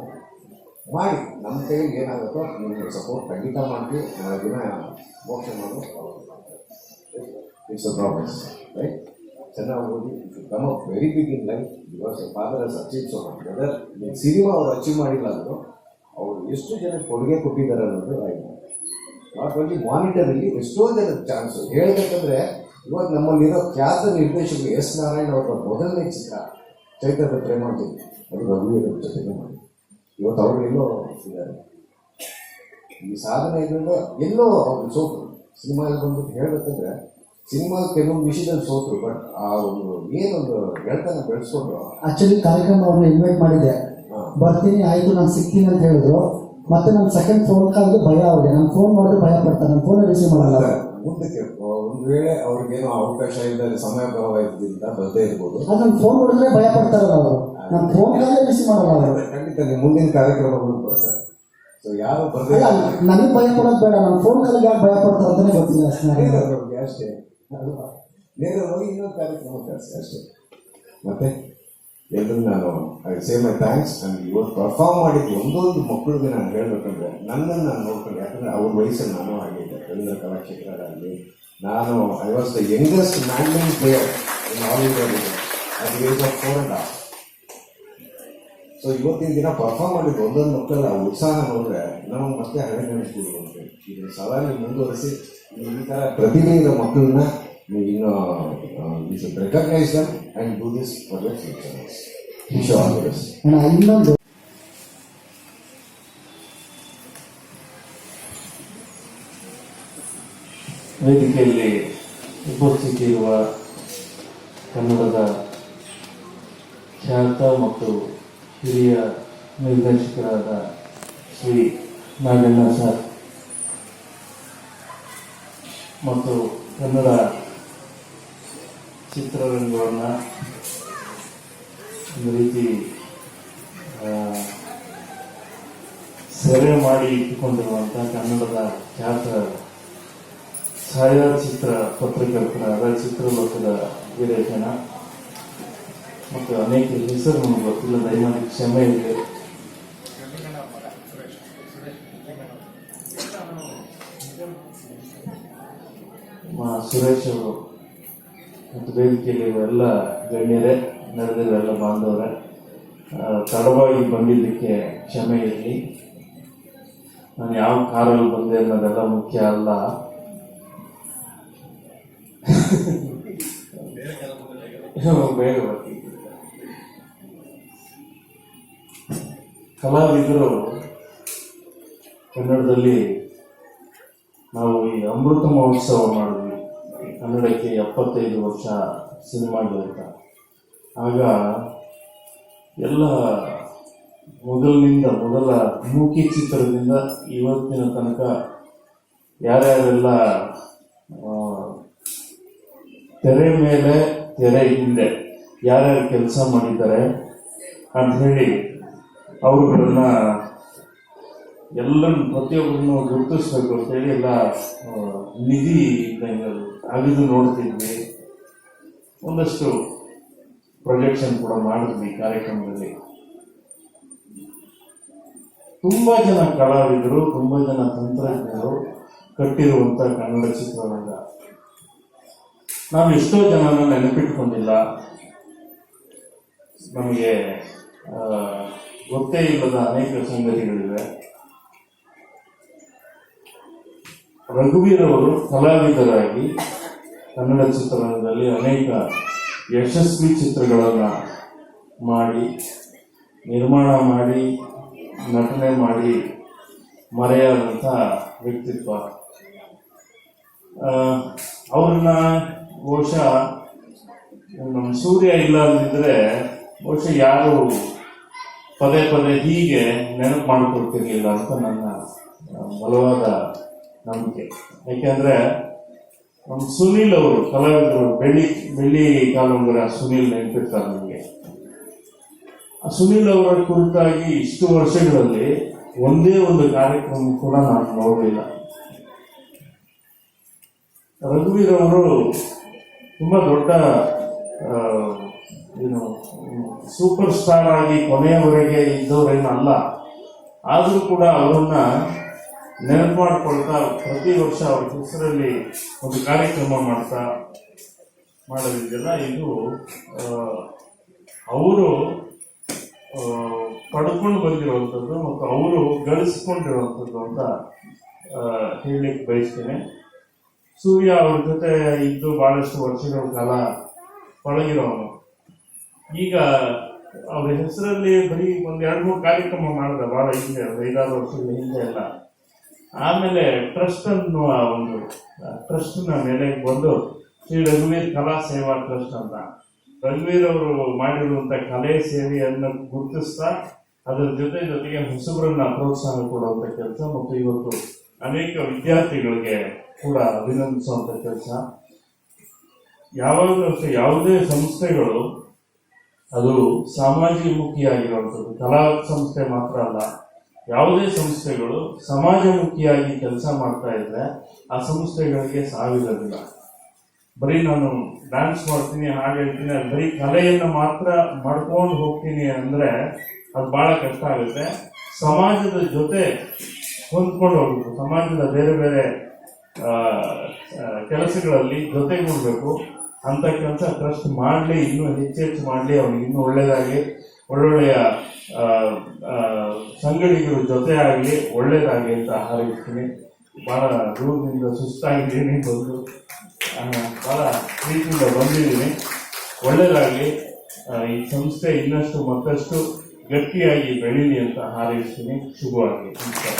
ಮಾಡಿ. ನಮ್ಮ ಕೈಯಲ್ಲಿ ಏನಾಗುತ್ತೋ ನಿಮಗೆ ಸಪೋರ್ಟ್ ಖಂಡಿತ ಮಾಡ್ತೀವಿ. ದಿನ ಮೋಕ್ಷ ಮಾಡೋದು ಇಟ್ಸ್ ಅ promise, ರೈಟ್ ಚೆನ್ನಾಗಿ ಓದಿ come up very big in life because father has achieve so much whether cinema ಅವ್ರು ಅಚೀವ್ ಮಾಡಿಲ್ಲ ಅಂದರು ಅವರು ಎಷ್ಟು ಜನ ಕೊಡುಗೆ ಕೊಟ್ಟಿದ್ದಾರೆ ಅನ್ನೋದು ಆಯ್ತು ನಾಟ್ ಓನ್ಲಿ ಮಾನಿಟರಲ್ಲಿ ಎಷ್ಟೋ ಜನ ಚಾನ್ಸು ಹೇಳಬೇಕಂದ್ರೆ ಇವಾಗ ನಮ್ಮಲ್ಲಿರೋ ಖ್ಯಾತ ನಿರ್ದೇಶಕರು ಎಸ್ ನಾರಾಯಣ್ ಅವರ ಮೊದಲನೇ ಚಿತ್ರ ಚೈತನ್ಯ ಪ್ರೇಮಾಂಜಲಿ ಅದು ರಘುವೀರ ಜೊತೆಗೆ ಮಾಡಿ. ಇವತ್ತು ಅವರು ಎಲ್ಲೋ ಇದ್ದಾರೆ. ಈ ಇದರಿಂದ ಎಲ್ಲೋ ಅವರು ಸೋಪು ಸಿನಿಮಾದಲ್ಲಿ ಬಂದ್ಬಿಟ್ಟು ಹೇಳ್ಬೇಕಂದ್ರೆ ಸಿನಿಮಾ ಕೆಲವೊಂದು ವಿಷಯದಲ್ಲಿ ಸೋತರು ಬಟ್ ಆ ಒಂದು ಏನೊಂದು ಗೆಳೆತನ ಬೆಳೆಸ್ಕೊಂಡ್ರು ಆಕ್ಚುಲಿ ಕಾರ್ಯಕ್ರಮ ಅವ್ರನ್ನ ಇನ್ವೈಟ್ ಮಾಡಿದ್ದೆ. ಬರ್ತೀನಿ ಆಯ್ತು ನಾನು ಸಿಗ್ತೀನಿ ಅಂತ ಹೇಳಿದ್ರು. ಮತ್ತೆ ನನ್ನ ಸೆಕೆಂಡ್ ಫೋನ್ ಕಾಲ್ಗೆ ಭಯ ಅವ್ರಿಗೆ. ನಾನು ಫೋನ್ ಮಾಡಿದ್ರೆ ಭಯ ಪಡ್ತಾರೆ. ನನ್ನ ಫೋನೇ ರಿಸೀವ್ ಮಾಡಲ್ಲ. ಮುಂದಕ್ಕೆ ಒಂದು ವೇಳೆ ಅವ್ರಿಗೇನೋ ಅವಕಾಶ ಇಲ್ಲದೆ ಸಮಯ ಬರವಾಗಿದ್ದರಿಂದ ಬರದೇ ಇರ್ಬೋದು. ಅದು ನನ್ನ ಫೋನ್ ಮಾಡಿದ್ರೆ ಭಯ ಪಡ್ತಾರಲ್ಲ ಅವರು. ನನ್ನ ಫೋನ್ ಕಾಲೇ ರಿಸೀವ್ ಮಾಡಲ್ಲ ಅವರು. ಖಂಡಿತ ನೀವು ಮುಂದಿನ ಕಾರ್ಯಕ್ರಮಗಳು ಬರ್ತಾರೆ. ಸೊ ಯಾರು ಬರ್ತಾರೆ ನನಗೆ ಭಯ ಪಡೋದು ಬೇಡ. ನನ್ನ ಫೋನ್ ಕಾಲಿಗೆ ಯಾಕೆ ಭಯ ಪಡ್ತಾರೆ ಅಂತಾನೆ ಗೊತ್ತಿಲ್ಲ ಅಷ್ಟೇ. ಅಲ್ವಾ ನೇರವಾಗಿ ಇನ್ನೊಂದು ಕಾರ್ಯಕ್ರಮ ಅಷ್ಟೇ ಮತ್ತೆ ಎಲ್ಲರೂ ನಾನು I say my thanks and ಇವತ್ತು ಪರ್ಫಾರ್ಮ್ ಮಾಡಿದ್ದು ಒಂದೊಂದು ಮಕ್ಕಳಿಗೆ ನಾನು ಹೇಳ್ಬೇಕಂದ್ರೆ ನನ್ನನ್ನು ನಾನು ನೋಡ್ಕೊಂಡು. ಯಾಕಂದ್ರೆ ಅವ್ರ ವಯಸ್ಸಲ್ಲಿ ನಾನು ಆಗಿದ್ದೆ ಕನ್ನಡ ಕಲಾಕ್ಷೇತ್ರದಲ್ಲಿ ನಾನು I was the youngest mandolin player in all India at age of four and half so ಇವತ್ತಿನ ದಿನ ಪರ್ಫಾರ್ಮ್ ಮಾಡಿದ ಒಂದೊಂದು ಮಕ್ಕಳ ಉತ್ಸಾಹ ನೋಡಿದ್ರೆ ನಾವು ಮತ್ತೆ ಹಳೆ ನೆನೆಸ್ಬೋದು ಅಂತ ಇದನ್ನ ಸವಾಲಿ ಮುಂದುವರಿಸಿ ನೀವು ಈ ಥರ ಪ್ರತಿಭೆ ಇರೋ ಮಕ್ಕಳನ್ನ ನೀವು ಇನ್ನು recognise and and do this for the future ಇನ್ನೊಂದು. ವೇದಿಕೆಯಲ್ಲಿ ಉಪಸ್ಥಿತಿಯಿರುವ ಕನ್ನಡದ ಖ್ಯಾತ ಮತ್ತು ಹಿರಿಯ ನಿರ್ದೇಶಕರಾದ ಶ್ರೀ ನಾಗಣ್ಣ ಸರ್ ಮತ್ತು ಕನ್ನಡ ಚಿತ್ರರಂಗವನ್ನು ಒಂದು ರೀತಿ ಸೆರೆ ಮಾಡಿ ಇಟ್ಟುಕೊಂಡಿರುವಂಥ ಕನ್ನಡದ ಖ್ಯಾತ ಛಾಯಾಚಿತ್ರ ಪತ್ರಕರ್ತರಾದ ಚಿತ್ರಲೋಕದ ವೀರೇಶನ ಮತ್ತು ಅನೇಕ ಹೆಸರು ನಮಗೆ ಗೊತ್ತಿಲ್ಲ, ದಯಮಾಡಿ ಕ್ಷಮೆ ಇದೆ ಸುರೇಶ್ ಅವರು ಮತ್ತು ವೇದಿಕೆಯಲ್ಲಿ ಇವರೆಲ್ಲ ಗಣ್ಯರೇ ನೆರೆದಿರೋ ಬಾಂಧವರೇ ತಡವಾಗಿ ಬಂದಿದ್ದಕ್ಕೆ ಕ್ಷಮೆ ಇರಲಿ ನಾನು ಯಾವ ಕಾರಲ್ಲಿ ಬಂದೆ ಅನ್ನೋದೆಲ್ಲ ಮುಖ್ಯ ಅಲ್ಲ. [LAUGHS] ಬೇಗ ಕಲಾವಿದರು ಕನ್ನಡದಲ್ಲಿ ನಾವು ಈ ಅಮೃತ ಮಹೋತ್ಸವ ಮಾಡಿದ್ವಿ. ಕನ್ನಡಕ್ಕೆ ಎಪ್ಪತ್ತೈದು ವರ್ಷ ಸಿನಿಮಾ ಅಂತ ಆಗ ಎಲ್ಲ ಮೊದಲಿನಿಂದ, ಮೊದಲ ಮೂಕಿ ಚಿತ್ರದಿಂದ ಇವತ್ತಿನ ತನಕ ಯಾರ್ಯಾರೆಲ್ಲ ತೆರೆ ಮೇಲೆ ತೆರೆ ಹಿಂದೆ ಯಾರ್ಯಾರು ಕೆಲಸ ಮಾಡಿದ್ದಾರೆ ಅಂತ ಹೇಳಿ ಅವರುಗಳನ್ನ ಎಲ್ಲ ಪ್ರತಿಯೊಬ್ಬರನ್ನು ಗುರುತಿಸ್ಬೇಕು ಅಂತೇಳಿ ಎಲ್ಲ ನಿಧಿ. ಅಗಿದು ನೋಡ್ತಿದ್ವಿ. ಒಂದಷ್ಟು ಪ್ರೊಜೆಕ್ಷನ್ ಕೂಡ ಮಾಡಿದ್ವಿ ಕಾರ್ಯಕ್ರಮದಲ್ಲಿ. ತುಂಬಾ ಜನ ಕಲಾವಿದರು, ತುಂಬಾ ಜನ ತಂತ್ರಜ್ಞರು ಕಟ್ಟಿರುವಂಥ ಕನ್ನಡ ಚಿತ್ರರಂಗ. ನಾವು ಎಷ್ಟೋ ಜನನ ನೆನಪಿಟ್ಕೊಂಡಿಲ್ಲ. ನಮಗೆ ಗೊತ್ತೇ ಇಲ್ಲದ ಅನೇಕ ಸಂಗತಿಗಳಿವೆ. ರಘುವೀರ್ ಅವರು ಕಲಾವಿದರಾಗಿ ಕನ್ನಡ ಚಿತ್ರರಂಗದಲ್ಲಿ ಅನೇಕ ಯಶಸ್ವಿ ಚಿತ್ರಗಳನ್ನು ಮಾಡಿ, ನಿರ್ಮಾಣ ಮಾಡಿ, ನಟನೆ ಮಾಡಿ ಮರೆಯಾದಂಥ ವ್ಯಕ್ತಿತ್ವ. ಅವ್ರನ್ನ ಬಹುಶಃ ನಮ್ಮ ಸೂರ್ಯ ಇಲ್ಲ ಅಂದಿದ್ರೆ ಬಹುಶಃ ಯಾರು ಪದೇ ಪದೇ ಹೀಗೆ ನೆನಪು ಮಾಡಿಕೊಡ್ತಿರ್ಲಿಲ್ಲ ಅಂತ ನನ್ನ ಬಲವಾದ ನಂಬಿಕೆ. ಯಾಕೆಂದ್ರೆ, ನಮ್ಮ ಸುನೀಲ್ ಅವರು, ಕಲಾವಿದರು, ಬೆಳ್ಳಿ ಬೆಳ್ಳಿ ಕಾಲಂಬರ ಸುನೀಲ್ ನೆನಪಿರ್ತಾರೆ ನನಗೆ ಆ ಸುನೀಲ್ ಅವರ ಕುರಿತಾಗಿ ಇಷ್ಟು ವರ್ಷಗಳಲ್ಲಿ ಒಂದೇ ಒಂದು ಕಾರ್ಯಕ್ರಮ ಕೂಡ ನಾನು ನೋಡಲಿಲ್ಲ. ರಘುವೀರ್ ಅವರು ತುಂಬಾ ದೊಡ್ಡ ಏನು ಸೂಪರ್ ಸ್ಟಾರ್ ಆಗಿ ಕೊನೆಯವರೆಗೆ ಇದ್ದವರೇನಲ್ಲ ಆದರೂ ಕೂಡ ಅವರನ್ನ ನೆನಪು ಮಾಡಿಕೊಳ್ತಾ ಪ್ರತಿ ವರ್ಷ ಅವ್ರ ಹೆಸರಲ್ಲಿ ಒಂದು ಕಾರ್ಯಕ್ರಮ ಮಾಡ್ತಾ ಮಾಡೋದಿದೆಯಲ್ಲ ಇದು ಅವರು ಪಡ್ಕೊಂಡು ಬಂದಿರುವಂಥದ್ದು ಮತ್ತು ಅವರು ಗಳಿಸ್ಕೊಂಡಿರುವಂಥದ್ದು ಅಂತ ಹೇಳಲಿಕ್ಕೆ ಬಯಸ್ತೇನೆ. ಸೂರ್ಯ ಅವ್ರ ಜೊತೆ ಇದ್ದು ಭಾಳಷ್ಟು ವರ್ಷಗಳ ಕಾಲ ಪಳಗಿರೋನು. ಈಗ ಅವ್ರ ಹೆಸರಲ್ಲಿ ಬರೀ ಒಂದು ಎರಡು ಮೂರು ಕಾರ್ಯಕ್ರಮ ಮಾಡಿದ ಬಹಳ ಹಿಂದೆ, ಒಂದು ಐದಾರು ವರ್ಷಗಳ ಹಿಂದೆ ಎಲ್ಲ. ಆಮೇಲೆ ಟ್ರಸ್ಟ್ ಅನ್ನುವ ಒಂದು ಟ್ರಸ್ಟ್ನ ಮೇಲೆ ಬಂದು ಶ್ರೀ ರಘುವೀರ್ ಕಲಾ ಸೇವಾ ಟ್ರಸ್ಟ್ ಅಂತ. ರಘುವೀರ್ ಅವರು ಮಾಡಿರುವಂಥ ಕಲೆ ಸೇವೆಯನ್ನು ಗುರುತಿಸ್ತಾ ಅದರ ಜೊತೆ ಜೊತೆಗೆ ಹೊಸಬರನ್ನ ಪ್ರೋತ್ಸಾಹ ಕೊಡುವಂಥ ಕೆಲಸ ಮತ್ತು ಇವತ್ತು ಅನೇಕ ವಿದ್ಯಾರ್ಥಿಗಳಿಗೆ ಕೂಡ ಅಭಿನಂದಿಸುವಂಥ ಕೆಲಸ. ಯಾವಾಗಲೂ ಅಷ್ಟೇ, ಯಾವುದೇ ಸಂಸ್ಥೆಗಳು ಅದು ಸಮಾಜಮುಖಿಯಾಗಿರುವಂಥದ್ದು ಕಲಾ ಸಂಸ್ಥೆ ಮಾತ್ರ ಅಲ್ಲ, ಯಾವುದೇ ಸಂಸ್ಥೆಗಳು ಸಮಾಜಮುಖಿಯಾಗಿ ಕೆಲಸ ಮಾಡ್ತಾ ಇದ್ರೆ ಆ ಸಂಸ್ಥೆಗಳಿಗೆ ಸಾವಿರಲಿಲ್ಲ ಬರೀ ನಾನು ಡ್ಯಾನ್ಸ್ ಮಾಡ್ತೀನಿ ಹಾಗೆ ಹೇಳ್ತೀನಿ ಬರೀ ಕಲೆಯನ್ನು ಮಾತ್ರ ಮಾಡ್ಕೊಂಡು ಹೋಗ್ತೀನಿ ಅಂದರೆ ಅದು ಭಾಳ ಕಷ್ಟ ಆಗುತ್ತೆ. ಸಮಾಜದ ಜೊತೆ ಹೊಂದ್ಕೊಂಡು ಹೋಗ್ಬೇಕು. ಸಮಾಜದ ಬೇರೆ ಬೇರೆ ಕೆಲಸಗಳಲ್ಲಿ ಜೊತೆಗೂಡ್ಬೇಕು. ಅಂತ ಕೆಲಸ ಟ್ರಸ್ಟ್ ಮಾಡಲಿ, ಇನ್ನೂ ಹೆಚ್ಚೆಚ್ಚು ಮಾಡಲಿ ಅವ್ರಿಗೆ ಇನ್ನೂ ಒಳ್ಳೆಯದಾಗಲಿ ಒಳ್ಳೊಳ್ಳೆಯ ಸಂಗಡಿಗರ ಜೊತೆ ಆಗಲಿ ಒಳ್ಳೇದಾಗಲಿ ಅಂತ ಹಾರೈಸ್ತೀನಿ. ಭಾಳ ದೂರದಿಂದ ಸುಸ್ತಾಗಿದ್ದೀನಿ ಬಂದು. ಭಾಳ ಪ್ರೀತಿಯಿಂದ ಬಂದಿದ್ದೀನಿ. ಒಳ್ಳೆಯದಾಗಲಿ ಈ ಸಂಸ್ಥೆ ಇನ್ನಷ್ಟು ಮತ್ತಷ್ಟು ಗಟ್ಟಿಯಾಗಿ ಬೆಳೀಲಿ ಅಂತ ಹಾರೈಸ್ತೀನಿ. ಶುಭವಾಗಿ ನಮಸ್ಕಾರ.